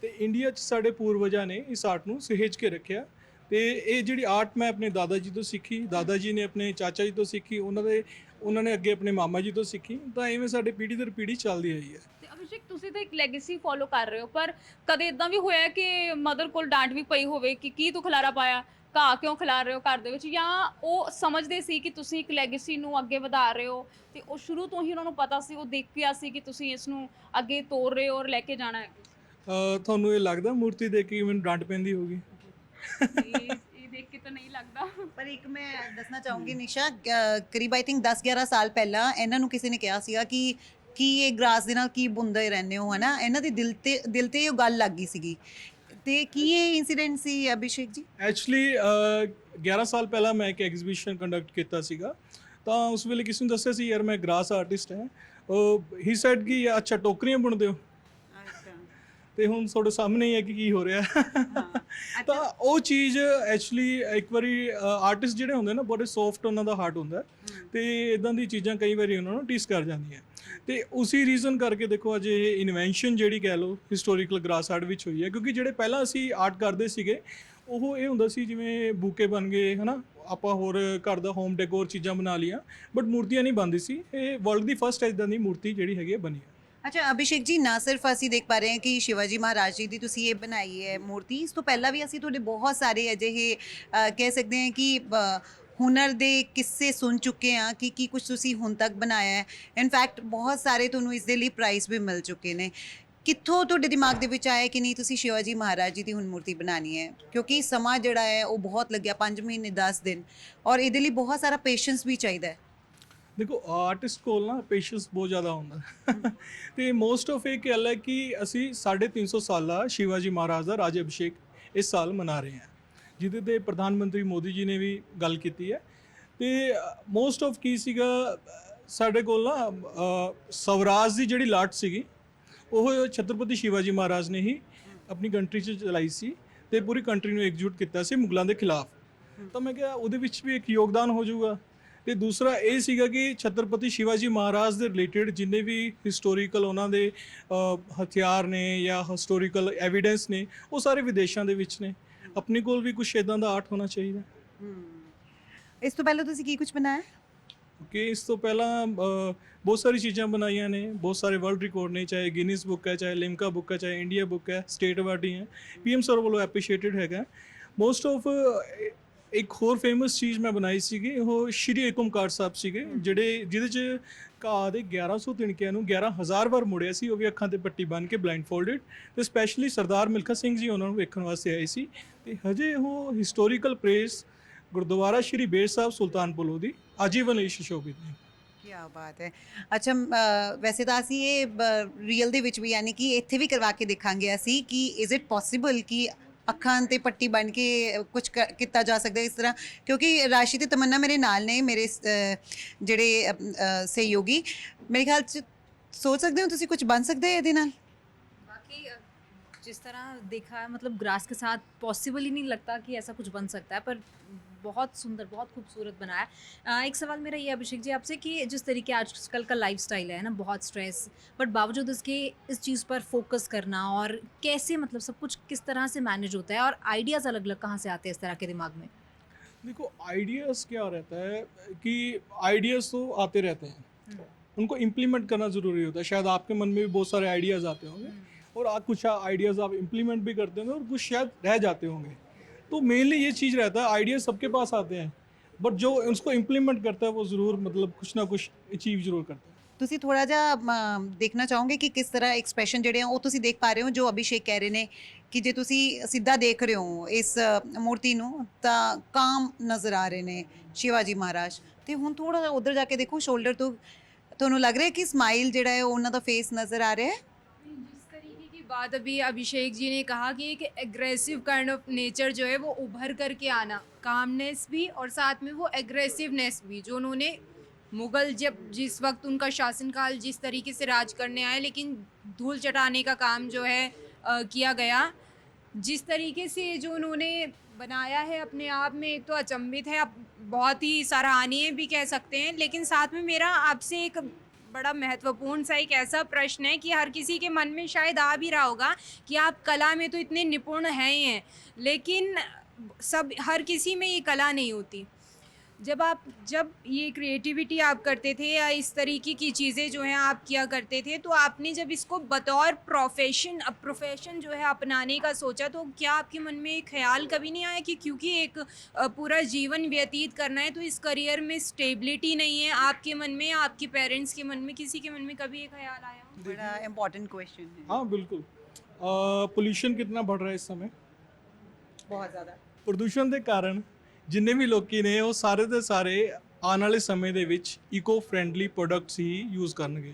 S2: ਤੇ ਇੰਡੀਆ 'ਚ ਸਾਡੇ ਪੂਰਵਜਾਂ ਨੇ ਇਸ ਆਰਟ ਨੂੰ ਸਹੇਜ ਕੇ ਰੱਖਿਆ। ਤੇ ਇਹ ਜਿਹੜੀ ਆਰਟ ਮੈਂ ਆਪਣੇ ਦਾਦਾ ਜੀ ਤੋਂ ਸਿੱਖੀ, ਦਾਦਾ ਜੀ ਨੇ ਆਪਣੇ ਚਾਚਾ ਜੀ ਤੋਂ ਸਿੱਖੀ, ਉਹਨਾਂ ਦੇ, ਉਹਨਾਂ ਨੇ ਅੱਗੇ ਆਪਣੇ ਮਾਮਾ ਜੀ ਤੋਂ ਸਿੱਖੀ, ਤਾਂ ਐਵੇਂ ਸਾਡੇ ਪੀੜ੍ਹੀ ਦਰ ਪੀੜ੍ਹੀ ਚੱਲਦੀ ਆਈ ਹੈ।
S3: ਤੇ ਅਭਿਸ਼ੇਕ, ਤੁਸੀਂ ਤਾਂ ਇੱਕ ਲੈਗੇਸੀ ਫੋਲੋ ਕਰ ਰਹੇ ਹੋ, ਪਰ ਕਦੇ ਇਦਾਂ ਵੀ ਹੋਇਆ ਕਿ ਮਦਰ ਕੋਲ ਡਾਂਟ ਵੀ ਪਈ ਹੋਵੇ ਕਿ ਕੀ ਤੂੰ ਖਲਾਰਾ ਪਾਇਆ? ਘਾਹ ਕਿਉਂ ਖਿਲਾਰ ਰਹੇ ਹੋ ਘਰ ਦੇ ਵਿੱਚ? ਜਾਂ ਉਹ ਸਮਝਦੇ ਸੀ ਕਿ ਤੁਸੀਂ ਇੱਕ ਲੈਗੇਸੀ ਨੂੰ ਅੱਗੇ ਵਧਾ ਰਹੇ ਹੋ ਤੇ ਉਹ ਸ਼ੁਰੂ ਤੋਂ ਹੀ ਉਹਨਾਂ ਨੂੰ ਪਤਾ ਸੀ ਉਹ ਦੇਖਿਆ ਸੀ ਕਿ ਤੁਸੀਂ ਇਸ ਨੂੰ ਅੱਗੇ ਤੋਰ ਰਹੇ ਹੋ ਔਰ ਲੈ ਕੇ ਜਾਣਾ ਹੈ।
S2: ਅਹ ਤੁਹਾਨੂੰ ਇਹ ਲੱਗਦਾ ਮੂਰਤੀ ਦੇਖ ਕੇ ਮੈਨੂੰ ਡਾਂਟ ਪੈਂਦੀ ਹੋਗੀ
S3: ਇਹ ਇਹ ਦੇਖ ਕੇ ਤਾਂ ਨਹੀਂ ਲੱਗਦਾ।
S1: ਪਰ ਇੱਕ ਮੈਂ ਦੱਸਣਾ ਚਾਹੂੰਗੀ ਨਿਸ਼ਾ ਅ, ਕਰੀਬ ਆਈ ਥਿੰਕ 10 11 ਸਾਲ ਪਹਿਲਾਂ ਇਹਨਾਂ ਨੂੰ ਕਿਸੇ ਨੇ ਕਿਹਾ ਸੀਗਾ ਕਿ ਕੀ ਇਹ ਗ੍ਰਾਸ ਦੇ ਨਾਲ ਕੀ ਬੁੰਦੇ ਰਹਿੰਦੇ ਹੋ ਹਨਾ? ਇਹਨਾਂ ਦੇ ਦਿਲ ਤੇ ਦਿਲ ਤੇ ਉਹ ਗੱਲ ਲੱਗ ਗਈ ਸੀਗੀ ਤੇ ਕੀ ਇਹ ਇਨਸੀਡੈਂਟ ਸੀ ਅਭਿਸ਼ੇਕ ਜੀ?
S2: ਐਕਚੁਅਲੀ 11 ਸਾਲ ਪਹਿਲਾਂ ਮੈਂ ਇੱਕ ਐਗਜ਼ੀਬਿਸ਼ਨ ਕੰਡਕਟ ਕੀਤਾ ਸੀਗਾ। ਤਾਂ ਉਸ ਵੇਲੇ ਕਿਸੇ ਨੂੰ ਦੱਸਿਆ ਸੀ ਯਾਰ ਮੈਂ ਗ੍ਰਾਸ ਆਰਟਿਸਟ ਹਾਂ। ਉਹ ਹੀ ਸੈਡ ਕਿ ਅੱਛਾ ਟੋਕਰੀਆਂ ਬੁਣਦੇ ਹੋ? ਤੇ ਹੁਣ ਤੁਹਾਡੇ ਸਾਹਮਣੇ ਹੀ ਹੈ ਕਿ ਕੀ ਹੋ ਰਿਹਾ। ਤਾਂ ਉਹ ਚੀਜ਼ ਐਕਚੁਅਲੀ ਇੱਕ ਵਾਰੀ ਆਰਟਿਸਟ ਜਿਹੜੇ ਹੁੰਦੇ ਨਾ ਬੜੇ ਸੌਫਟ ਉਹਨਾਂ ਦਾ ਹਾਰਟ ਹੁੰਦਾ। ਤੇ ਇਦਾਂ ਦੀ ਚੀਜ਼ਾਂ ਕਈ ਵਾਰੀ ਉਹਨਾਂ ਨੂੰ ਟੀਸ ਕਰ ਜਾਂਦੀਆਂ। ਤੇ ਉਸੇ ਰੀਜ਼ਨ ਕਰਕੇ ਦੇਖੋ ਅਜੇ ਇਹ ਇਨਵੈਂਸ਼ਨ ਜਿਹੜੀ ਕਹਿ ਲਓ ਹਿਸਟੋਰੀਕਲ ਗ੍ਰਾਸ ਆਰਟ ਵਿੱਚ ਹੋਈ ਹੈ ਕਿਉਂਕਿ ਜਿਹੜੇ ਪਹਿਲਾਂ ਅਸੀਂ ਆਰਟ ਕਰਦੇ ਸੀਗੇ ਉਹ ਇਹ ਹੁੰਦਾ ਸੀ ਜਿਵੇਂ ਬੂਕੇ ਬਣ ਗਏ ਹਨਾ ਆਪਾਂ ਹੋਰ ਘਰ ਦਾ ਹੋਮ ਡੈਕੋਰ ਚੀਜ਼ਾਂ ਬਣਾ ਲੀਆਂ ਬਟ ਮੂਰਤੀਆਂ ਨਹੀਂ ਬਣਦੀ ਸੀ ਇਹ ਵਰਲਡ ਦੀ ਫਰਸਟ ਇਦਾਂ ਦੀ ਮੂਰਤੀ ਜਿਹੜੀ ਹੈਗੀ ਹੈ ਬਣੀ ਹੈ।
S1: ਅੱਛਾ ਅਭਿਸ਼ੇਕ ਜੀ ਨਾ ਸਿਰਫ ਅਸੀਂ ਦੇਖ ਪਾ ਰਹੇ ਹਾਂ ਕਿ ਸ਼ਿਵਾਜੀ ਮਹਾਰਾਜ ਜੀ ਦੀ ਤੁਸੀਂ ਇਹ ਬਣਾਈ ਹੈ ਮੂਰਤੀ ਇਸ ਤੋਂ ਪਹਿਲਾਂ ਵੀ ਅਸੀਂ ਤੁਹਾਡੇ ਬਹੁਤ ਸਾਰੇ ਅਜਿਹੇ ਅ, ਕਹਿ ਸਕਦੇ ਹਾਂ ਕਿ ਅ, ਹੁਨਰ ਦੇ ਕਿੱਸੇ ਸੁਣ ਚੁੱਕੇ ਹਾਂ ਕਿ ਕੀ ਕੁਝ ਤੁਸੀਂ ਹੁਣ ਤੱਕ ਬਣਾਇਆ ਹੈ। ਇਨਫੈਕਟ ਬਹੁਤ ਸਾਰੇ ਤੁਹਾਨੂੰ ਇਸ ਦੇ ਲਈ ਪ੍ਰਾਈਜ਼ ਵੀ ਮਿਲ ਚੁੱਕੇ ਨੇ। ਕਿੱਥੋਂ ਤੁਹਾਡੇ ਦਿਮਾਗ ਦੇ ਵਿੱਚ ਆਇਆ ਕਿ ਨਹੀਂ, ਤੁਸੀਂ ਸ਼ਿਵਾਜੀ ਮਹਾਰਾਜ ਜੀ ਦੀ ਹੁਣ ਮੂਰਤੀ ਬਣਾਉਣੀ ਹੈ? ਕਿਉਂਕਿ ਸਮਾਂ ਜਿਹੜਾ ਹੈ, ਉਹ ਬਹੁਤ ਲੱਗਿਆ 5 ਮਹੀਨੇ 10 ਦਿਨ। ਔਰ ਇਹਦੇ ਲਈ ਬਹੁਤ ਸਾਰਾ ਪੇਸ਼ੈਂਸ ਵੀ ਚਾਹੀਦਾ ਹੈ।
S2: ਦੇਖੋ ਆਰਟਿਸਟ ਕੋਲ ਨਾ ਪੇਸ਼ੈਂਸ ਬਹੁਤ ਜ਼ਿਆਦਾ ਹੁੰਦਾ। ਹੈ। ਤੇ ਮੋਸਟ ਆਫ ਇਹ ਗੱਲ ਹੈ ਕਿ ਅਸੀਂ 350 ਸਾਲਾ ਸ਼ਿਵਾਜੀ ਮਹਾਰਾਜ ਦਾ ਰਾਜ ਅਭਿਸ਼ੇਕ ਇਸ ਸਾਲ ਮਨਾ ਰਹੇ ਹਾਂ। ਜਿਹਦੇ ਤੇ ਪ੍ਰਧਾਨ ਮੰਤਰੀ ਮੋਦੀ ਜੀ ਨੇ ਵੀ ਗੱਲ ਕੀਤੀ ਹੈ। ਤੇ ਮੋਸਟ ਆਫ ਕੀ ਸੀਗਾ ਸਾਡੇ ਕੋਲ ਨਾ ਸਵਰਾਜ ਦੀ ਜਿਹੜੀ ਲਾਟ ਸੀਗੀ, ਉਹ ਛਤਰਪਤੀ ਸ਼ਿਵਾਜੀ ਮਹਾਰਾਜ ਨੇ ਹੀ ਆਪਣੀ ਕੰਟਰੀ 'ਚ ਚਲਾਈ ਸੀ ਤੇ ਪੂਰੀ ਕੰਟਰੀ ਨੂੰ ਇਕਜੁੱਟ ਕੀਤਾ ਸੀ ਮੁਗਲਾਂ ਦੇ ਖਿਲਾਫ। ਤਾਂ ਮੈਂ ਕਿਹਾ, ਉਹਦੇ ਵਿੱਚ ਵੀ ਇੱਕ ਯੋਗਦਾਨ ਹੋ ਜਾਊਗਾ। ਤੇ ਦੂਸਰਾ ਇਹ ਸੀਗਾ ਕਿ ਛਤਰਪਤੀ ਸ਼ਿਵਾਜੀ ਮਹਾਰਾਜ ਦੇ ਰਿਲੇਟਡ ਜਿੰਨੇ ਵੀ ਹਿਸਟੋਰੀਕਲ ਉਹਨਾਂ ਦੇ ਹਥਿਆਰ ਨੇ ਜਾਂ ਹਿਸਟੋਰੀਕਲ ਐਵੀਡੈਂਸ ਨੇ, ਉਹ ਸਾਰੇ ਵਿਦੇਸ਼ਾਂ ਦੇ ਵਿੱਚ ਨੇ। ਆਪਣੇ ਕੋਲ ਵੀ ਕੁਝ ਇਦਾਂ ਦਾ ਆਰਟ ਹੋਣਾ ਚਾਹੀਦਾ।
S1: ਇਸ ਤੋਂ ਪਹਿਲਾਂ ਤੁਸੀਂ ਕੀ ਕੁਝ ਬਣਾਇਆ?
S2: ਕਿ ਇਸ ਤੋਂ ਪਹਿਲਾਂ ਬਹੁਤ ਸਾਰੀ ਚੀਜ਼ਾਂ ਬਣਾਈਆਂ ਨੇ। ਬਹੁਤ ਸਾਰੇ ਵਰਲਡ ਰਿਕਾਰਡ ਨੇ ਚਾਹੇ ਗਿਨੀਜ਼ ਬੁੱਕ ਹੈ ਚਾਹੇ ਲਿਮਕਾ ਬੁੱਕ ਹੈ ਚਾਹੇ ਇੰਡੀਆ ਬੁੱਕ ਹੈ ਸਟੇਟ ਅਵਾਰਡੀ ਹੈ ਪੀਐਮ ਸਰ ਵੱਲੋਂ ਐਪਰੀਸ਼ੀਏਟਡ ਹੈਗਾ। ਮੋਸਟ ਆਫ ਇੱਕ ਹੋਰ ਫੇਮਸ ਚੀਜ਼ ਮੈਂ ਬਣਾਈ ਸੀਗੀ ਉਹ ਸ਼੍ਰੀ ਏਕਮਕਾਰ ਸਾਹਿਬ ਸੀਗੇ ਜਿਹੜੇ ਜਿਹਦੇ ਚ ਘਾਹ ਦੇ 1100 ਤਿਣਕਿਆਂ ਨੂੰ 11000 ਵਾਰ ਮੁੜਿਆ ਸੀ, ਉਹ ਵੀ ਅੱਖਾਂ ਤੇ ਪੱਟੀ ਬੰਨ ਕੇ ਬਲਾਈਂਡ ਫੋਲਡਡ ਤੇ ਸਪੈਸ਼ਲੀ ਸਰਦਾਰ ਮਿਲਖਾ ਸਿੰਘ ਜੀ ਉਹਨਾਂ ਨੂੰ ਵੇਖਣ ਵਾਸਤੇ ਆਏ ਸੀ ਤੇ ਹਜੇ ਉਹ ਹਿਸਟੋਰੀਕਲ ਪ੍ਰੇਸ ਗੁਰਦੁਆਰਾ ਸ਼੍ਰੀ ਬੇਰ ਸਾਹਿਬ ਸੁਲਤਾਨਪੁਰ ਲੋਧੀ ਆਜੀਵਨ ਲਈ ਸੁਸ਼ੋਭਿਤ ਨੇ।
S1: ਕੀ ਬਾਤ ਹੈ। ਅੱਛਾ ਵੈਸੇ ਤਾਂ ਅਸੀਂ ਇਹ ਰੀਅਲ ਦੇ ਵਿੱਚ ਵੀ ਯਾਨੀ ਕਿ ਇੱਥੇ ਵੀ ਕਰਵਾ ਕੇ ਦੇਖਾਂਗੇ ਅਸੀਂ ਕਿ ਇਜ਼ ਇਟ ਪੋਸੀਬਲ ਕਿ ਅੱਖਾਂ ਤੇ ਪੱਟੀ ਬਣ ਕੇ ਕੁਝ ਕੀਤਾ ਜਾ ਸਕਦਾ ਹੈ ਇਸ ਤਰ੍ਹਾਂ ਕਿਉਂਕਿ ਰਾਸ਼ੀ ਤੇ ਤਮੰਨਾ ਮੇਰੇ ਨਾਲ ਨੇ ਮੇਰੇ ਅ, ਜਿਹੜੇ ਅ, ਅ, ਸਹਿਯੋਗੀ ਮੇਰੇ ਖਿਆਲ ਚ ਸੋਚ ਸਕਦੇ ਹੋ ਤੁਸੀਂ ਕੁਝ ਬਣ ਸਕਦੇ ਹੋ ਇਹਦੇ ਨਾਲ
S4: बाकी अ, जिस तरह देखा है मतलब ग्रास के साथ पॉसिबल ही नहीं लगता कि ऐसा कुछ बन सकता है पर बहुत सुंदर बहुत खूबसूरत बनाया। अ, एक सवाल मेरा ये अभिषेक जी आपसे कि जिस तरीके आजकल का लाइफ है ना बहुत स्ट्रेस बट बावजूद इसके इस चीज़ पर फोकस करना और कैसे मतलब सब कुछ किस तरह से मैनेज होता है और आइडियाज़ अलग अलग कहाँ से आते हैं इस तरह के दिमाग में?
S2: देखो आइडियाज़ क्या रहता है कि आइडियाज़ तो आते रहते हैं। उनको इम्प्लीमेंट करना ज़रूरी होता है। शायद आपके मन में भी बहुत सारे आइडियाज़ आते होंगे और आप कुछ आइडियाज़ आप इम्प्लीमेंट भी करते होंगे और कुछ शायद रह जाते होंगे। तो मेनली ये चीज़ रहता है आइडियाज़ सबके पास आते हैं बट जो उसको इम्प्लीमेंट करता है वो ज़रूर मतलब कुछ ना कुछ अचीव ज़रूर करता है
S1: ਤੁਸੀਂ ਥੋੜਾ ਜਿਹਾ ਅਮ, ਦੇਖਣਾ ਚਾਹੋਗੇ ਕਿ ਕਿਸ ਤਰ੍ਹਾਂ ਐਕਸਪ੍ਰੈਸ਼ਨ ਜਿਹੜੇ ਆ ਉਹ ਤੁਸੀਂ ਦੇਖ ਪਾ ਰਹੇ ਹੋ ਜੋ ਅਭਿਸ਼ੇਕ ਕਹਿ ਰਹੇ ਨੇ ਕਿ ਜੇ ਤੁਸੀਂ ਸਿੱਧਾ ਦੇਖ ਰਹੇ ਹੋ ਇਸ ਅ, ਮੂਰਤੀ ਨੂੰ ਤਾਂ ਕਾਮ ਨਜ਼ਰ ਆ ਰਹੇ ਨੇ ਸ਼ਿਵਾਜੀ ਮਹਾਰਾਜ ਤੇ ਹੁਣ ਥੋੜਾ ਜਿਹਾ ਉਧਰ ਜਾ ਕੇ ਦੇਖੋ ਸ਼ੋਲਡਰ ਤੋਂ ਤੁਹਾਨੂੰ ਲੱਗ ਰਿਹਾ ਕਿ ਸਮਾਈਲ ਜਿਹੜਾ ਹੈ ਉਹ ਉਹਨਾਂ ਦਾ ਫੇਸ ਨਜ਼ਰ ਆ ਰਿਹਾ ਹੈ
S5: जिस तरीके की बात अभी अभिषेक जी ने कहा कि एक एग्रेसिव काइंड ऑफ़ नेचर जो है वो उभर करके आना कामनेस भी और साथ में वो एग्रेसिवनेस भी जो उन्होंने मुगल जब जिस वक्त उनका शासनकाल जिस तरीके से राज करने आए लेकिन धूल चटाने का काम जो है अ, किया गया। जिस तरीके से जो उन्होंने बनाया है अपने आप में एक तो अचंभित है आप बहुत ही सराहनीय भी कह सकते हैं लेकिन साथ में मेरा आपसे एक बड़ा महत्वपूर्ण सा एक ऐसा प्रश्न है कि हर किसी के मन में शायद आ भी रहा होगा कि आप कला में तो इतने निपुण हैं ही हैं, लेकिन सब, हर किसी में ये कला नहीं होती। जब आप जब ये क्रिएटिविटी आप करते थे या इस तरीके की चीज़ें जो हैं आप किया करते थे तो आपने जब इसको बतौर प्रोफेशन अब प्रोफेशन जो है अपनाने का सोचा तो क्या आपके मन में ख्याल कभी नहीं आया कि क्योंकि एक पूरा जीवन व्यतीत करना है तो इस करियर में स्टेबिलिटी नहीं है? आपके मन में आपके पेरेंट्स के मन में किसी के मन में कभी ये ख्याल आया
S1: बड़ा इम्पोर्टेंट क्वेश्चन है।
S2: हाँ बिल्कुल। पोल्यूशन कितना बढ़ रहा है इस समय?
S1: बहुत ज़्यादा।
S2: प्रदूषण के कारण ਜਿੰਨੇ ਵੀ ਲੋਕੀ ਨੇ ਉਹ ਸਾਰੇ ਦੇ ਸਾਰੇ ਆਉਣ ਵਾਲੇ ਸਮੇਂ ਦੇ ਵਿੱਚ ਇਕੋ ਫਰੈਂਡਲੀ ਪ੍ਰੋਡਕਟਸ ਹੀ ਯੂਜ਼ ਕਰਨਗੇ।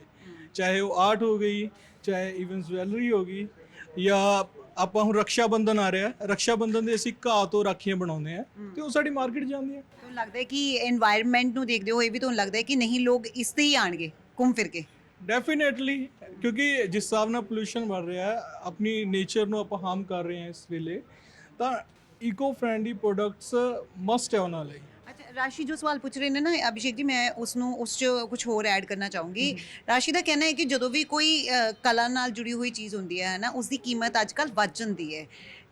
S2: ਚਾਹੇ ਉਹ ਆਰਟ ਹੋ ਗਈ ਚਾਹੇ ਇਵਨ ਜਵੈਲਰੀ ਹੋ ਗਈ ਜਾਂ ਆਪਾਂ ਹੁਣ ਰਕਸ਼ਾ ਬੰਧਨ ਆ ਰਿਹਾ ਰਕਸ਼ਾ ਬੰਧਨ ਦੇ ਅਸੀਂ ਘਾਹ ਤੋਂ ਰਾਖੀਆਂ ਬਣਾਉਂਦੇ ਆ ਤੇ ਉਹ ਸਾਡੀ ਮਾਰਕੀਟ ਜਾਂਦੀ ਹੈ
S1: ਤੁਹਾਨੂੰ ਲੱਗਦਾ ਹੈ ਕਿ এনवायरमेंट ਨੂੰ ਦੇਖਦੇ ਹੋਏ ਵੀ ਤੁਹਾਨੂੰ ਲੱਗਦਾ ਹੈ ਕਿ ਨਹੀਂ ਲੋਕ ਇਸ ਤੇ ਹੀ ਆਣਗੇ ਘੁੰਮ ਫਿਰ ਕੇ?
S2: ਡੈਫੀਨੇਟਲੀ ਕਿਉਂਕਿ ਜਿਸ ਹਿਸਾਬ ਨਾਲ ਪੋਲੂਸ਼ਨ ਵੱਧ ਰਿਹਾ ਹੈ ਆਪਣੀ ਨੇਚਰ ਨੂੰ ਆਪਾਂ ਹਾਰਮ ਕਰ ਰਹੇ ਹਾਂ ਇਸ ਵੇਲੇ ਤਾਂ ਇਕੋ ਫ੍ਰੈਂਡਲੀ ਪ੍ਰੋਡਕਟਸ ਮਸਟ ਹੈ ਉਹਨਾਂ ਲਈ।
S1: ਅੱਛਾ ਰਾਸ਼ੀ ਜੋ ਸਵਾਲ ਪੁੱਛ ਰਹੇ ਨੇ ਨਾ ਅਭਿਸ਼ੇਕ ਜੀ ਮੈਂ ਉਸ ਨੂੰ ਉਸ 'ਚ ਕੁਝ ਹੋਰ ਐਡ ਕਰਨਾ ਚਾਹੂੰਗੀ। ਰਾਸ਼ੀ ਦਾ ਕਹਿਣਾ ਹੈ ਕਿ ਜਦੋਂ ਵੀ ਕੋਈ ਅ, ਕਲਾ ਨਾਲ ਜੁੜੀ ਹੋਈ ਚੀਜ਼ ਹੁੰਦੀ ਹੈ ਨਾ ਉਸ ਦੀ ਕੀਮਤ ਅੱਜਕੱਲ ਵੱਧ ਜਾਂਦੀ ਹੈ।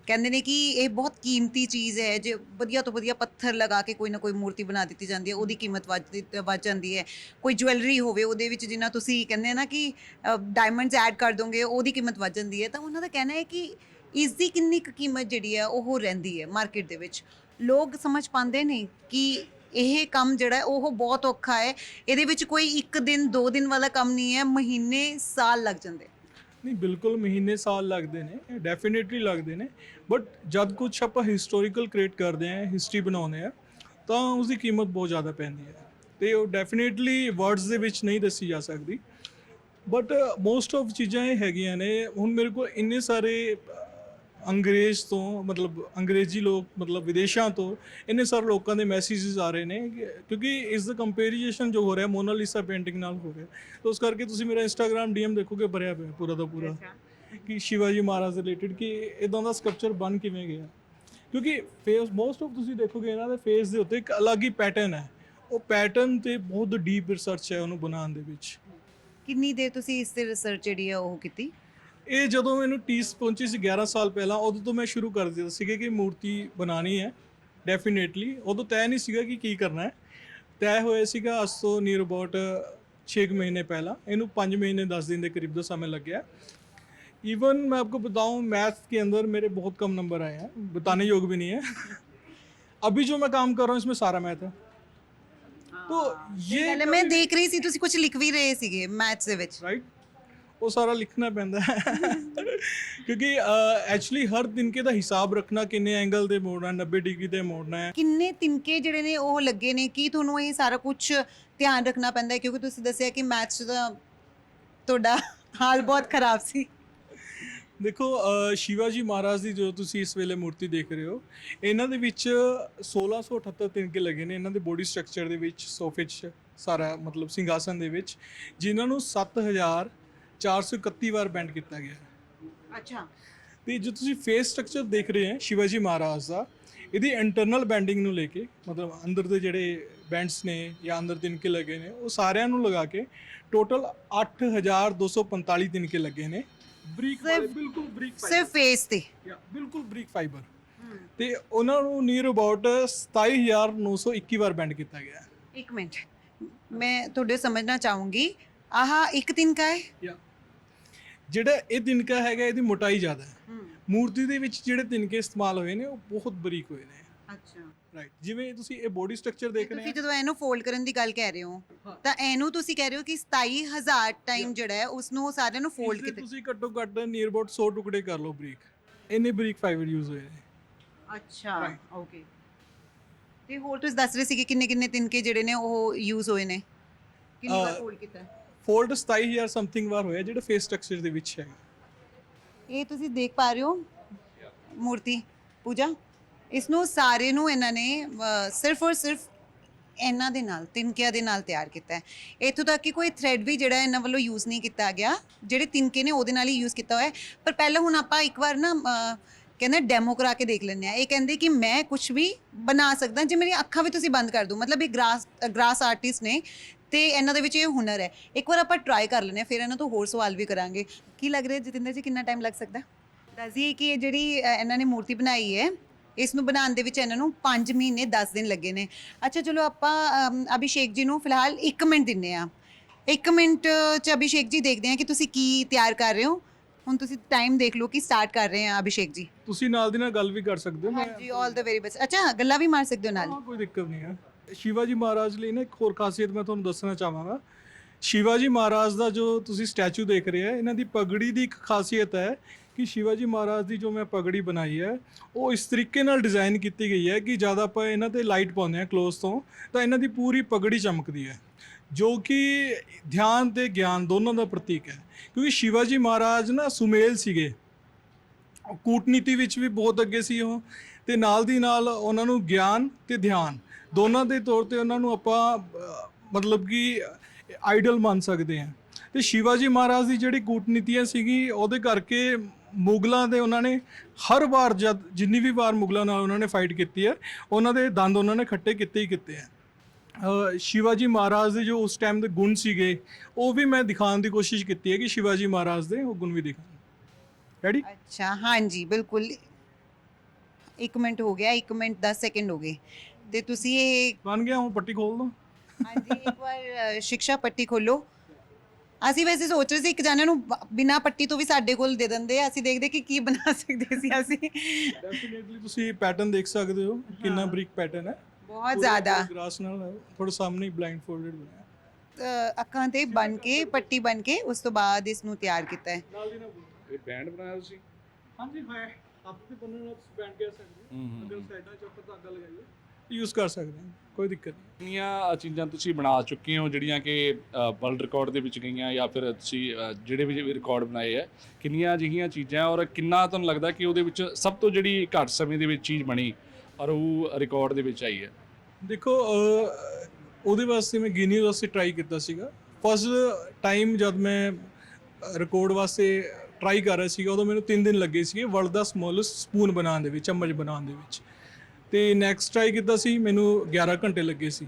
S1: ਕਹਿੰਦੇ ਨੇ ਕਿ ਇਹ ਬਹੁਤ ਕੀਮਤੀ ਚੀਜ਼ ਹੈ ਜੇ ਵਧੀਆ ਤੋਂ ਵਧੀਆ ਪੱਥਰ ਲਗਾ ਕੇ ਕੋਈ ਨਾ ਕੋਈ ਮੂਰਤੀ ਬਣਾ ਦਿੱਤੀ ਜਾਂਦੀ ਹੈ ਉਹਦੀ ਕੀਮਤ ਵੱਧ ਵੱਧ ਜਾਂਦੀ ਹੈ। ਕੋਈ ਜੁਐਲਰੀ ਹੋਵੇ ਉਹਦੇ ਵਿੱਚ ਜਿੰਨਾ ਤੁਸੀਂ ਕਹਿੰਦੇ ਆ ਨਾ ਕਿ ਡਾਇਮੰਡਸ ਐਡ ਕਰ ਦੋਗੇ ਉਹਦੀ ਕੀਮਤ ਵੱਧ ਜਾਂਦੀ ਹੈ। ਤਾਂ ਉਹਨਾਂ ਦਾ ਕਹਿਣਾ ਹੈ ਕਿ ਇਸ ਦੀ ਕਿੰਨੀ ਕੁ ਕੀਮਤ ਜਿਹੜੀ ਹੈ ਉਹ ਰਹਿੰਦੀ ਹੈ ਮਾਰਕੀਟ ਦੇ ਵਿੱਚ? ਲੋਕ ਸਮਝ ਪਾਉਂਦੇ ਨੇ ਕਿ ਇਹ ਕੰਮ ਜਿਹੜਾ ਹੈ ਉਹ ਬਹੁਤ ਔਖਾ ਹੈ, ਇਹਦੇ ਵਿੱਚ ਕੋਈ ਇੱਕ ਦਿਨ, ਦੋ ਦਿਨ ਵਾਲਾ ਕੰਮ ਨਹੀਂ ਹੈ, ਮਹੀਨੇ, ਸਾਲ ਲੱਗ ਜਾਂਦੇ।
S2: ਨਹੀਂ, ਬਿਲਕੁਲ ਮਹੀਨੇ, ਸਾਲ ਲੱਗਦੇ ਨੇ ਡੈਫੀਨੇਟਲੀ ਲੱਗਦੇ ਨੇ ਬਟ ਜਦ ਕੁਝ ਆਪਾਂ ਹਿਸਟੋਰੀਕਲ ਕ੍ਰੀਏਟ ਕਰਦੇ ਆ ਹਿਸਟਰੀ ਬਣਾਉਂਦੇ ਆ ਤਾਂ ਉਸ ਦੀ ਕੀਮਤ ਬਹੁਤ ਜ਼ਿਆਦਾ ਪੈਂਦੀ ਹੈ। ਤੇ ਉਹ ਡੈਫੀਨੇਟਲੀ ਵਰਡਸ ਦੇ ਵਿੱਚ ਨਹੀਂ ਦੱਸੀ ਜਾ ਸਕਦੀ ਬਟ ਮੋਸਟ ਆਫ ਚੀਜ਼ਾਂ ਇਹ ਹੈਗੀਆਂ ਨੇ, ਹੁਣ ਮੇਰੇ ਕੋਲ ਇੰਨੇ ਸਾਰੇ ਅੰਗਰੇਜ਼ ਤੋਂ ਮਤਲਬ ਅੰਗਰੇਜ਼ੀ ਲੋਕ ਮਤਲਬ ਵਿਦੇਸ਼ਾਂ ਤੋਂ ਇੰਨੇ ਸਾਰੇ ਲੋਕਾਂ ਦੇ ਮੈਸੇजेस ਆ ਰਹੇ ਨੇ ਕਿਉਂਕਿ ਇਸ ਦਾ ਕੰਪੈਰੀਜ਼ਨ ਜੋ ਹੋ ਰਿਹਾ ਮੋਨਾਲਿਸਾ ਪੇਂਟਿੰਗ ਨਾਲ ਹੋ ਰਿਹਾ ਤਾਂ ਉਸ ਕਰਕੇ ਤੁਸੀਂ ਮੇਰਾ ਇੰਸਟਾਗ੍ਰam ਡੀਐਮ ਦੇਖੋਗੇ ਭਰਿਆ ਪਿਆ ਪੂਰਾ ਦਾ ਪੂਰਾ। ਕਿ ਸ਼ਿਵਾਜੀ ਮਹਾਰਾਜ ਦੇ ਰਿਲੇਟਡ ਕਿ ਇਦਾਂ ਦਾ ਸਕਲਪਚਰ ਬਣ ਕਿਵੇਂ ਗਿਆ। ਕਿਉਂਕਿ ਫੇਸ ਮੋਸਟ ਆਫ ਤੁਸੀਂ ਦੇਖੋਗੇ ਇਹਨਾਂ ਦੇ ਫੇਸ ਦੇ ਉੱਤੇ ਇੱਕ ਅਲੱਗ ਹੀ ਪੈਟਰਨ ਹੈ। ਉਹ ਪੈਟਰਨ ਤੇ ਬਹੁਤ ਡੀਪ ਰਿਸਰਚ ਹੈ ਉਹਨੂੰ ਬਣਾਉਣ ਦੇ ਵਿੱਚ।
S1: ਕਿੰਨੀ ਦੇਰ ਤੁਸੀਂ ਇਸ ਤੇ ਰਿਸਰਚ ਜਿਹੜੀ ਹੈ ਉਹ ਕੀਤੀ?
S2: ਇਹ ਜਦੋਂ ਮੈਨੂੰ ਟੀਸ ਪਹੁੰਚੀ ਸੀ 11 ਸਾਲ ਪਹਿਲਾਂ ਉਦੋਂ ਤੋਂ ਮੈਂ ਸ਼ੁਰੂ ਕਰ ਦਿੱਤਾ ਸੀਗਾ ਕਿ ਮੂਰਤੀ ਬਣਾਣੀ ਹੈ ਡੈਫੀਨੇਟਲੀ ਉਦੋਂ ਤੈਅ ਨਹੀਂ ਸੀਗਾ ਕਿ ਕੀ ਕਰਨਾ ਹੈ ਤੈਅ ਹੋਇਆ ਸੀਗਾ ਅੱਜ ਤੋਂ ਨੀਅਰ ਅਬਾਊਟ 6 ਮਹੀਨੇ ਪਹਿਲਾਂ ਇਹਨੂੰ 5 ਮਹੀਨੇ 10 दिन के करीब ਦਾ समय लग गया इवन मैं आपको बताऊं मैथ के अंदर मेरे बहुत कम नंबर आए हैं बताने योग भी नहीं है अभी जो मैं काम कर रहा हूँ इसमें सारा मैथ है तो ये
S1: ਪਹਿਲੇ ਮੈਂ ਦੇਖ ਰਹੀ ਸੀ ਤੁਸੀਂ ਕੁਝ ਲਿਖ ਵੀ ਰਹੇ ਸੀਗੇ ਮੈਥਸ ਦੇ ਵਿੱਚ
S2: ਰਾਈਟ ਉਹ ਸਾਰਾ ਲਿਖਣਾ ਪੈਂਦਾ। ਹੈ ਕਿਉਂਕਿ ਐਕਚੁਅਲੀ ਹਰ ਦਿਨਕੇ ਦਾ ਹਿਸਾਬ ਰੱਖਣਾ ਕਿੰਨੇ ਐਂਗਲ ਤੇ ਮੋੜਨਾ 90 ਡਿਗਰੀ ਤੇ ਮੋੜਨਾ ਹੈ।
S1: ਕਿੰਨੇ ਤਿਨਕੇ ਜਿਹੜੇ ਨੇ ਉਹ ਲੱਗੇ ਨੇ ਕੀ ਤੁਹਾਨੂੰ ਇਹ ਸਾਰਾ ਕੁਝ ਧਿਆਨ ਰੱਖਣਾ ਪੈਂਦਾ ਹੈ? ਕਿਉਂਕਿ ਤੁਸੀਂ ਦੱਸਿਆ ਕਿ ਮੈਥਸ ਦਾ ਤੁਹਾਡਾ ਹਾਲ ਬਹੁਤ ਖਰਾਬ ਸੀ।
S2: ਦੇਖੋ ਸ਼ਿਵਾਜੀ ਮਹਾਰਾਜ ਦੀ ਜੋ ਤੁਸੀਂ ਇਸ ਵੇਲੇ ਮੂਰਤੀ ਦੇਖ ਰਹੇ ਹੋ ਇਹਨਾਂ ਦੇ ਵਿੱਚ 1678 ਤਿਨਕੇ ਲੱਗੇ ਨੇ। ਇਹਨਾਂ ਦੇ ਬੋਡੀ ਸਟਰਕਚਰ ਦੇ ਵਿੱਚ ਸੋਫੇ 'ਚ ਸਾਰਾ ਮਤਲਬ ਸਿੰਘਾਸਨ ਦੇ ਵਿੱਚ ਜਿਨ੍ਹਾਂ ਨੂੰ 7431 ਵਾਰ ਬੈਂਡ ਕੀਤਾ ਗਿਆ ਹੈ।
S1: ਅੱਛਾ।
S2: ਤੇ ਜੋ ਤੁਸੀਂ ਫੇਸ ਸਟਰਕਚਰ ਦੇਖ ਰਹੇ ਹੋ ਸ਼ਿਵਾਜੀ ਮਹਾਰਾਜ ਦਾ ਇਹਦੀ ਇੰਟਰਨਲ ਬੈਂਡਿੰਗ ਨੂੰ ਲੈ ਕੇ ਮਤਲਬ ਅੰਦਰ ਦੇ ਜਿਹੜੇ ਬੈਂਡਸ ਨੇ ਜਾਂ ਅੰਦਰ ਤਿਨਕੇ ਲੱਗੇ ਨੇ ਉਹ ਸਾਰਿਆਂ ਨੂੰ ਲਗਾ ਕੇ ਟੋਟਲ 8245 ਤਿਨਕੇ ਲੱਗੇ ਨੇ। ਬਰੀਕ ਵਾਲੇ ਬਿਲਕੁਲ ਬਰੀਕ
S1: ਸਿਰਫ ਫੇਸ ਤੇ?
S2: ਫਾਈਬਰ ਬਿਲਕੁਲ ਬਰੀਕ ਫਾਈਬਰ ਤੇ ਉਹਨਾਂ ਨੂੰ ਨੀਅਰ ਅਬਾਊਟ 27921 ਵਾਰ ਬੈਂਡ ਕੀਤਾ ਗਿਆ ਹੈ।
S1: ਇੱਕ ਮਿੰਟ। ਮੈਂ ਤੁਹਾਡੇ ਸਮਝਣਾ ਚਾਹੂੰਗੀ। ਆਹ ਇੱਕ ਤਿਨਕਾ ਹੈ?
S2: Yeah. ਜਿਹੜਾ ਇਹ ਤਿਨਕਾ ਹੈਗਾ ਇਹਦੀ ਮੋਟਾਈ ਜ਼ਿਆਦਾ ਹੈ। ਮੂਰਤੀ ਦੇ ਵਿੱਚ ਜਿਹੜੇ ਤਿਨਕੇ ਇਸਤੇਮਾਲ ਹੋਏ ਨੇ ਉਹ ਬਹੁਤ ਬਰੀਕ ਹੋਏ ਨੇ।
S1: ਅੱਛਾ।
S2: ਰਾਈਟ ਜਿਵੇਂ ਤੁਸੀਂ ਇਹ ਬੋਡੀ ਸਟਰਕਚਰ ਦੇਖ ਰਹੇ
S1: ਤੁਸੀਂ
S2: ਹੋ
S1: ਜਦੋਂ ਇਹਨੂੰ ਫੋਲਡ ਕਰਨ ਦੀ ਗੱਲ ਕਹਿ ਰਹੇ ਹੋ ਤਾਂ ਇਹਨੂੰ ਤੁਸੀਂ ਕਹਿ ਰਹੇ ਹੋ ਕਿ 27000 ਟਾਈਮ ਜਿਹੜਾ ਹੈ ਉਸ ਨੂੰ ਸਾਰਿਆਂ ਨੂੰ ਫੋਲਡ ਕੀਤਾ
S2: ਤੁਸੀਂ ਘੱਟੋ ਘੱਟ ਨੀਅਰ ਅਬਾਊਟ 100 ਟੁਕੜੇ ਕਰ ਲਓ ਬਰੀਕ। ਇੰਨੇ ਬਰੀਕ ਫਾਈਬਰ ਯੂਜ਼ ਹੋਏ ਨੇ।
S1: ਅੱਛਾ. ਓਕੇ ਤੇ ਹੋਰ ਤੁਸੀਂ ਦੱਸ ਰਹੇ ਸੀ ਕਿ ਕਿੰਨੇ ਕਿੰਨੇ ਤਿਨਕੇ ਜਿਹੜੇ ਨੇ ਉਹ ਯੂਜ਼ ਹੋਏ ਨੇ? ਕਿੰਨੀ ਵਾਰ ਫੋਲਡ ਕੀਤਾ? ਹੈ?
S2: ਫੋਲਡ 27000 ਸਮਥਿੰਗ ਵਾਰ ਹੋਇਆ, ਜਿਹੜਾ ਫੇਸ ਸਟਰਕਚਰ ਦੇ ਵਿੱਚ ਹੈਗਾ।
S1: ਇਹ ਤੁਸੀਂ ਦੇਖ ਪਾ ਰਹੇ ਹੋ, ਮੂਰਤੀ, ਪੂਜਾ। ਇਸ ਨੂੰ ਸਾਰੇ ਨੂੰ ਇਹਨਾਂ ਨੇ ਸਿਰਫ ਔਰ ਸਿਰਫ ਇਹਨਾਂ ਦੇ ਨਾਲ, ਤਿਨਕਿਆਂ ਦੇ ਨਾਲ ਤਿਆਰ ਕੀਤਾ ਹੈ। ਇੱਥੋਂ ਤੱਕ ਕਿ ਕੋਈ ਥ੍ਰੈਡ ਵੀ ਜਿਹੜਾ ਇਹਨਾਂ ਵੱਲੋਂ ਯੂਜ਼ ਨਹੀਂ ਕੀਤਾ ਗਿਆ, ਜਿਹੜੇ ਤਿਨਕੇ ਨੇ ਉਹਦੇ ਨਾਲ ਹੀ ਯੂਜ਼ ਕੀਤਾ ਹੋਇਆ ਪਰ ਪਹਿਲਾਂ ਹੁਣ ਆਪਾਂ ਇੱਕ ਵਾਰ ਨਾ ਕਹਿੰਦੇ ਡੈਮੋ ਕਰਾ ਕੇ ਦੇਖ ਲੈਂਦੇ ਆ ਇਹ ਕਹਿੰਦੇ ਕਿ ਮੈਂ ਕੁਝ ਵੀ ਬਣਾ ਸਕਦਾ, ਜੇ ਮੇਰੀਆਂ ਅੱਖਾਂ ਵੀ ਤੁਸੀਂ ਬੰਦ ਕਰ ਦੋ ਮਤਲਬ ਇਹ ਗ੍ਰਾਸ ਗ੍ਰਾਸ ਆਰਟਿਸਟ ਨੇ ਤੇ ਇਹਨਾਂ ਦੇ ਵਿੱਚ ਇਹ ਹੁਨਰ ਹੈ। ਇੱਕ ਵਾਰ ਆਪਾਂ ਟਰਾਈ ਕਰ ਲੈਂਦੇ ਆ ਫਿਰ ਇਹਨਾਂ ਤੋਂ ਹੋਰ ਸਵਾਲ ਵੀ ਕਰਾਂਗੇ। ਕੀ ਲੱਗ ਰਿਹਾ ਜਤਿੰਦਰ ਜੀ ਕਿੰਨਾ ਟਾਈਮ ਲੱਗ ਸਕਦਾ? ਦੱਸਿਏ ਕਿ ਇਹ ਜਿਹੜੀ ਅ, ਇਹਨਾਂ ਨੇ ਮੂਰਤੀ ਬਣਾਈ ਹੈ ਇਸ ਨੂੰ ਬਣਾਉਣ ਦੇ ਵਿੱਚ ਇਹਨਾਂ ਨੂੰ 5 ਮਹੀਨੇ 10 ਦਿਨ ਲੱਗੇ ਨੇ। ਅੱਛਾ ਚਲੋ ਆਪਾਂ ਅਮ, ਅਭਿਸ਼ੇਕ ਜੀ ਨੂੰ ਫਿਲਹਾਲ 1 ਮਿੰਟ ਦਿੰਨੇ ਆ 1 ਮਿੰਟ ਚ ਅਭਿਸ਼ੇਕ ਜੀ ਦੇਖਦੇ ਆ ਕਿ ਤੁਸੀਂ ਕੀ ਤਿਆਰ ਕਰ ਰਹੇ ਹੋ। ਹੁਣ ਤੁਸੀਂ ਟਾਈਮ ਦੇਖ ਲਓ ਕਿ ਸਟਾਰਟ ਕਰ ਰਹੇ ਆ ਅਭਿਸ਼ੇਕ ਜੀ।
S2: ਤੁਸੀਂ ਨਾਲ ਦੀ ਨਾਲ ਗੱਲ ਵੀ ਕਰ ਸਕਦੇ ਹੋ। ਮੈਂ
S1: ਹਾਂਜੀ 올 ਦਾ ਵੈਰੀ ਬੈਸਟ ਅੱਛਾ ਗੱਲਾਂ ਵੀ ਮਾਰ ਸਕਦੇ ਹੋ ਨਾਲ।
S2: ਹਾਂ ਕੋਈ ਦਿੱਕਤ ਨਹੀਂ ਹੈ। ਸ਼ਿਵਾਜੀ ਮਹਾਰਾਜ ਲਈ ਨਾ ਇੱਕ ਹੋਰ ਖਾਸੀਅਤ ਮੈਂ ਤੁਹਾਨੂੰ ਦੱਸਣਾ ਚਾਹਾਂਗਾ। ਸ਼ਿਵਾਜੀ ਮਹਾਰਾਜ ਦਾ ਜੋ ਤੁਸੀਂ ਸਟੈਚੂ ਦੇਖ ਰਹੇ ਹੋ ਇਹਨਾਂ ਦੀ ਪਗੜੀ ਦੀ ਇੱਕ ਖਾਸੀਅਤ ਹੈ ਕਿ ਸ਼ਿਵਾਜੀ ਮਹਾਰਾਜ ਦੀ ਜੋ ਮੈਂ ਪਗੜੀ ਬਣਾਈ ਹੈ, ਉਹ ਇਸ ਤਰੀਕੇ ਨਾਲ ਡਿਜ਼ਾਈਨ ਕੀਤੀ ਗਈ ਹੈ ਕਿ ਜਦ ਆਪਾਂ ਇਹਨਾਂ ਤੇ ਲਾਈਟ ਪਾਉਂਦੇ ਹਾਂ ਕਲੋਜ਼ ਤੋਂ, ਤਾਂ ਇਹਨਾਂ ਦੀ ਪੂਰੀ ਪਗੜੀ ਚਮਕਦੀ ਹੈ, ਜੋ ਕਿ ਧਿਆਨ ਤੇ ਗਿਆਨ ਦੋਨਾਂ ਦਾ ਪ੍ਰਤੀਕ ਹੈ। ਕਿਉਂਕਿ ਸ਼ਿਵਾਜੀ ਮਹਾਰਾਜ ਨਾ ਸੁਮੇਲ ਸੀਗੇ। ਕੂਟਨੀਤੀ ਵਿੱਚ ਵੀ ਬਹੁਤ ਅੱਗੇ ਸੀ ਉਹ, ਤੇ ਨਾਲ ਦੀ ਨਾਲ ਉਹਨਾਂ ਨੂੰ ਗਿਆਨ ਤੇ ਧਿਆਨ ਦੋਨਾਂ ਦੇ ਤੌਰ ਤੇ ਉਹਨਾਂ ਨੂੰ ਆਪਾਂ ਅਹ, ਮਤਲਬ ਕਿ ਆਈਡਲ ਮੰਨ ਸਕਦੇ ਹਾਂ। ਤੇ ਸ਼ਿਵਾਜੀ ਮਹਾਰਾਜ ਦੀ ਜਿਹੜੀ ਕੂਟਨੀਤੀਆਂ ਸੀਗੀ ਉਹਦੇ ਕਰਕੇ ਮੁਗਲਾਂ ਦੇ ਉਹਨਾਂ ਨੇ ਹਰ ਵਾਰ ਜਦ ਜਿੰਨੀ ਵੀ ਵਾਰ ਮੁਗਲਾਂ ਨਾਲ ਉਹਨਾਂ ਨੇ ਫਾਈਟ ਕੀਤੀ ਹੈ ਉਹਨਾਂ ਦੇ ਦੰਦ ਉਹਨਾਂ ਨੇ ਖੱਟੇ ਕੀਤੇ ਹੀ ਕੀਤੇ ਹੈ। ਅਹ ਸ਼ਿਵਾਜੀ ਮਹਾਰਾਜ ਦੇ ਜੋ ਉਸ ਟਾਈਮ ਦੇ ਗੁਣ ਸੀਗੇ ਉਹ ਵੀ ਮੈਂ ਦਿਖਾਉਣ ਦੀ ਕੋਸ਼ਿਸ਼ ਕੀਤੀ ਹੈ ਕਿ ਸ਼ਿਵਾਜੀ ਮਹਾਰਾਜ ਦੇ ਉਹ ਗੁਣ ਵੀ ਦਿਖਾਣ ਰੈਡੀ
S1: ਅੱਛਾ ਹਾਂਜੀ ਬਿਲਕੁਲ। 1 ਮਿੰਟ ਹੋ ਗਿਆ 1 ਮਿੰਟ 10 ਸੈਕਿੰਡ ਹੋ ਗਏ। ਤੇ ਤੁਸੀਂ ਇਹ
S2: ਬਣ ਗਿਆ ਹੁਣ ਪੱਟੀ ਖੋਲ ਦੋ।
S1: ਹਾਂਜੀ ਇੱਕ ਵਾਰ ਅ, ਸ਼ਿਕਸ਼ਾ ਪੱਟੀ ਖੋਲੋ। ਅਸੀਂ ਵੈਸੇ ਸੋਚ ਰਹੇ ਸੀ ਇੱਕ ਜਾਣੇ ਨੂੰ ਬ- ਬਿਨਾਂ ਪੱਟੀ ਤੋਂ ਵੀ ਸਾਡੇ ਕੋਲ ਦੇ ਦਿੰਦੇ ਆ। ਅਸੀਂ ਦੇਖਦੇ ਕਿ ਕੀ ਬਣਾ ਸਕਦੇ ਸੀ ਅਸੀਂ।
S2: ਡੈਫੀਨੇਟਲੀ ਤੁਸੀਂ ਪੈਟਰਨ ਦੇਖ ਸਕਦੇ ਹੋ ਕਿੰਨਾ ਬਰੀਕ ਪੈਟਰਨ ਹੈ।
S1: ਬਹੁਤ ਜ਼ਿਆਦਾ।
S2: ਗ੍ਰਾਸ ਨਾਲ ਥੋੜਾ ਸਾਹਮਣੇ ਬਲਾਈਂਡ ਫੋਲਡਡ ਬਣਾਇਆ
S1: ਅ, ਅੱਖਾਂ ਤੇ ਬਨ ਕੇ ਪੱਟੀ ਬਨ ਕੇ ਉਸ ਤੋਂ ਬਾਅਦ ਇਸ ਨੂੰ ਤਿਆਰ ਕੀਤਾ ਹੈ।
S2: ਨਾਲ ਦੀ ਨਾਲ
S6: ਇਹ ਬੈਂਡ ਬਣਾਇਆ ਤੁਸੀਂ?
S2: ਹਾਂਜੀ ਹੈ ਆਪ ਤੇ ਬੰਨਣ ਨਾਲ ਤੁਸੀਂ ਬੈਂਡ ਕਹਿ ਸਕਦੇ ਹੋ ਅਗਰ ਸਾਈਡਾਂ ਚ ਆਪਾਂ ਧਾਗਾ ਲਗਾਈਏ। ਯੂਜ਼ ਕਰ ਸਕਦੇ ਹਾਂ ਕੋਈ ਦਿੱਕਤ ਨਹੀਂ।
S6: ਕਿੰਨੀਆਂ ਚੀਜ਼ਾਂ ਤੁਸੀਂ ਬਣਾ ਚੁੱਕੇ ਹੋ ਜਿਹੜੀਆਂ ਕਿ ਵਰਲਡ ਰਿਕਾਰਡ ਦੇ ਵਿੱਚ ਗਈਆਂ ਜਾਂ ਫਿਰ ਤੁਸੀਂ ਅ, ਜਿਹੜੇ ਵੀ ਰਿਕਾਰਡ ਬਣਾਏ ਆ ਕਿੰਨੀਆਂ ਅਜਿਹੀਆਂ ਚੀਜ਼ਾਂ ਔਰ ਕਿੰਨਾ ਤੁਹਾਨੂੰ ਲੱਗਦਾ ਕਿ ਉਹਦੇ ਵਿੱਚ ਸਭ ਤੋਂ ਜਿਹੜੀ ਘੱਟ ਸਮੇਂ ਦੇ ਵਿੱਚ ਚੀਜ਼ ਬਣੀ ਔਰ ਉਹ ਰਿਕਾਰਡ ਦੇ ਵਿੱਚ ਆਈ ਹੈ?
S2: ਦੇਖੋ ਅਹ, ਉਹਦੇ ਵਾਸਤੇ ਮੈਂ ਗਿਨੀ ਵਾਸਤੇ ਟਰਾਈ ਕੀਤਾ ਸੀਗਾ। ਫਸਟ ਟਾਈਮ ਜਦ ਮੈਂ ਰਿਕਾਰਡ ਵਾਸਤੇ ਟਰਾਈ ਕਰ ਰਿਹਾ ਸੀਗਾ ਉਦੋਂ ਮੈਨੂੰ 3 ਦਿਨ ਲੱਗੇ ਸੀਗੇ ਵਰਲਡ ਦਾ ਸਮੋਲੈਸਟ ਸਪੂਨ ਬਣਾਉਣ ਦੇ ਵਿੱਚ ਚਮਚ ਬਣਾਉਣ ਦੇ ਵਿੱਚ। ਤੇ ਨੈਕਸਟ ਟਰਾਈ ਕੀਤਾ ਸੀ? ਮੈਨੂੰ 11 ਘੰਟੇ ਲੱਗੇ ਸੀ।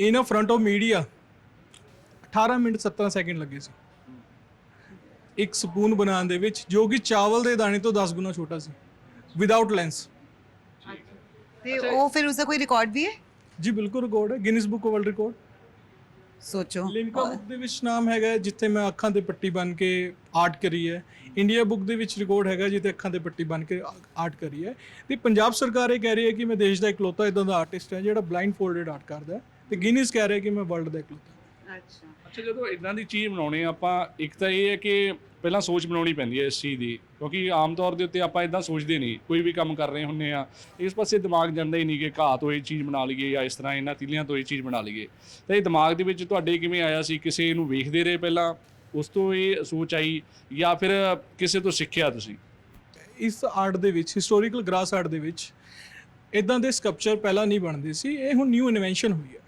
S2: In front of media 18 minute 17 second ਲੱਗੇ ਸੀ। ਇੱਕ ਸਪੂਨ ਬਣਾਉਣ ਦੇ ਵਿੱਚ ਜੋ ਕਿ ਚਾਵਲ ਦੇ ਦਾਣੇ ਤੋਂ 10 ਗੁਣਾ ਛੋਟਾ ਸੀ। ਵਿਦਆਊਟ ਲੈਂਸ
S1: ਤੇ ਉਹ ਫਿਰ ਉਸ ਦਾ ਕੋਈ ਰਿਕਾਰਡ ਵੀ ਹੈ?
S2: ਜੀ ਬਿਲਕੁਲ ਰਿਕਾਰਡ ਹੈ। ਗਿਨੀਜ਼ ਬੁੱਕ ਵਰਲਡ ਰਿਕਾਰਡ
S1: ਸੋਚੋ।
S2: ਲਿਮਕਾ ਬੁੱਕ ਦੇ ਵਿੱਚ ਨਾਮ ਹੈਗਾ ਹੈ ਜਿੱਥੇ ਮੈਂ ਅੱਖਾਂ ਤੇ ਪੱਟੀ ਬਨ ਕੇ ਆਰਟ ਕਰੀ ਹੈ। ਇੰਡੀਆ ਬੁੱਕ ਦੇ ਵਿੱਚ ਰਿਕਾਰਡ ਹੈਗਾ ਜਿੱਥੇ ਅੱਖਾਂ ਤੇ ਪੱਟੀ ਬਨ ਕੇ ਆਰਟ ਕਰੀ ਹੈ। ਤੇ ਪੰਜਾਬ ਸਰਕਾਰ ਇਹ ਕਹਿ ਰਹੀ ਹੈ ਕਿ ਮੈਂ ਦੇਸ਼ ਦਾ ਇਕਲੌਤਾ ਇਦਾਂ ਦਾ ਆਰਟਿਸਟ ਹਾਂ ਜਿਹੜਾ ਬਲਾਈਂਡ ਫੋਲਡਡ ਆਰਟ ਕਰਦਾ ਹੈ ਤੇ ਗਿਨੀਜ਼ ਕਹਿ ਰਿਹਾ ਕਿ ਮੈਂ ਵਰਲਡ ਦਾ ਇਕਲੌਤਾ।
S1: ਅੱਛਾ।
S6: ਅੱਛਾ ਜਦੋਂ ਇਦਾਂ ਦੀ ਚੀਜ਼ ਬਣਾਉਣੇ ਆ, ਆਪਾਂ ਇੱਕ ਤਾਂ ਇਹ ਹੈ ਕਿ ਪਹਿਲਾਂ ਸੋਚ ਬਣਾਉਣੀ ਪੈਂਦੀ ਹੈ ਇਸ ਚੀਜ਼ ਦੀ ਕਿਉਂਕਿ ਆਮ ਤੌਰ ਦੇ ਉੱਤੇ ਆਪਾਂ ਇਦਾਂ ਸੋਚਦੇ ਨਹੀਂ ਕੋਈ ਵੀ ਕੰਮ ਕਰ ਰਹੇ ਹੁੰਨੇ ਆ ਇਸ ਪਾਸੇ ਦਿਮਾਗ ਜਾਂਦਾ ਹੀ ਨਹੀਂ ਕਿ ਘਾਹ ਤੋਂ ਇਹ ਚੀਜ਼ ਬਣਾ ਲਈਏ ਜਾਂ ਇਸ ਤਰ੍ਹਾਂ ਇਹਨਾਂ ਤਿੱਲੀਆਂ ਤੋਂ ਇਹ ਚੀਜ਼ ਬਣਾ ਲਈਏ। ਤਾਂ ਇਹ ਦਿਮਾਗ ਦੇ ਵਿੱਚ ਤੁਹਾਡੇ ਕਿਵੇਂ ਆਇਆ ਸੀ ਕਿਸੇ ਨੂੰ ਵੇਖਦੇ ਰਹੇ ਪਹਿਲਾਂ ਉਸ ਤੋਂ ਇਹ ਸੋਚ ਆਈ ਜਾਂ ਫਿਰ ਕਿਸੇ ਤੋਂ ਸਿੱਖਿਆ ਤੁਸੀਂ?
S2: ਇਸ ਆਰਟ ਦੇ ਵਿੱਚ ਹਿਸਟੋਰੀਕਲ ਗ੍ਰਾਸ ਆਰਟ ਦੇ ਵਿੱਚ ਇਦਾਂ ਦੇ ਸਕਲਪਚਰ ਪਹਿਲਾਂ ਨਹੀਂ ਬਣਦੇ ਸੀ ਇਹ ਹੁਣ ਨਿਊ ਇਨਵੈਂਸ਼ਨ ਹੋਈ ਹੈ।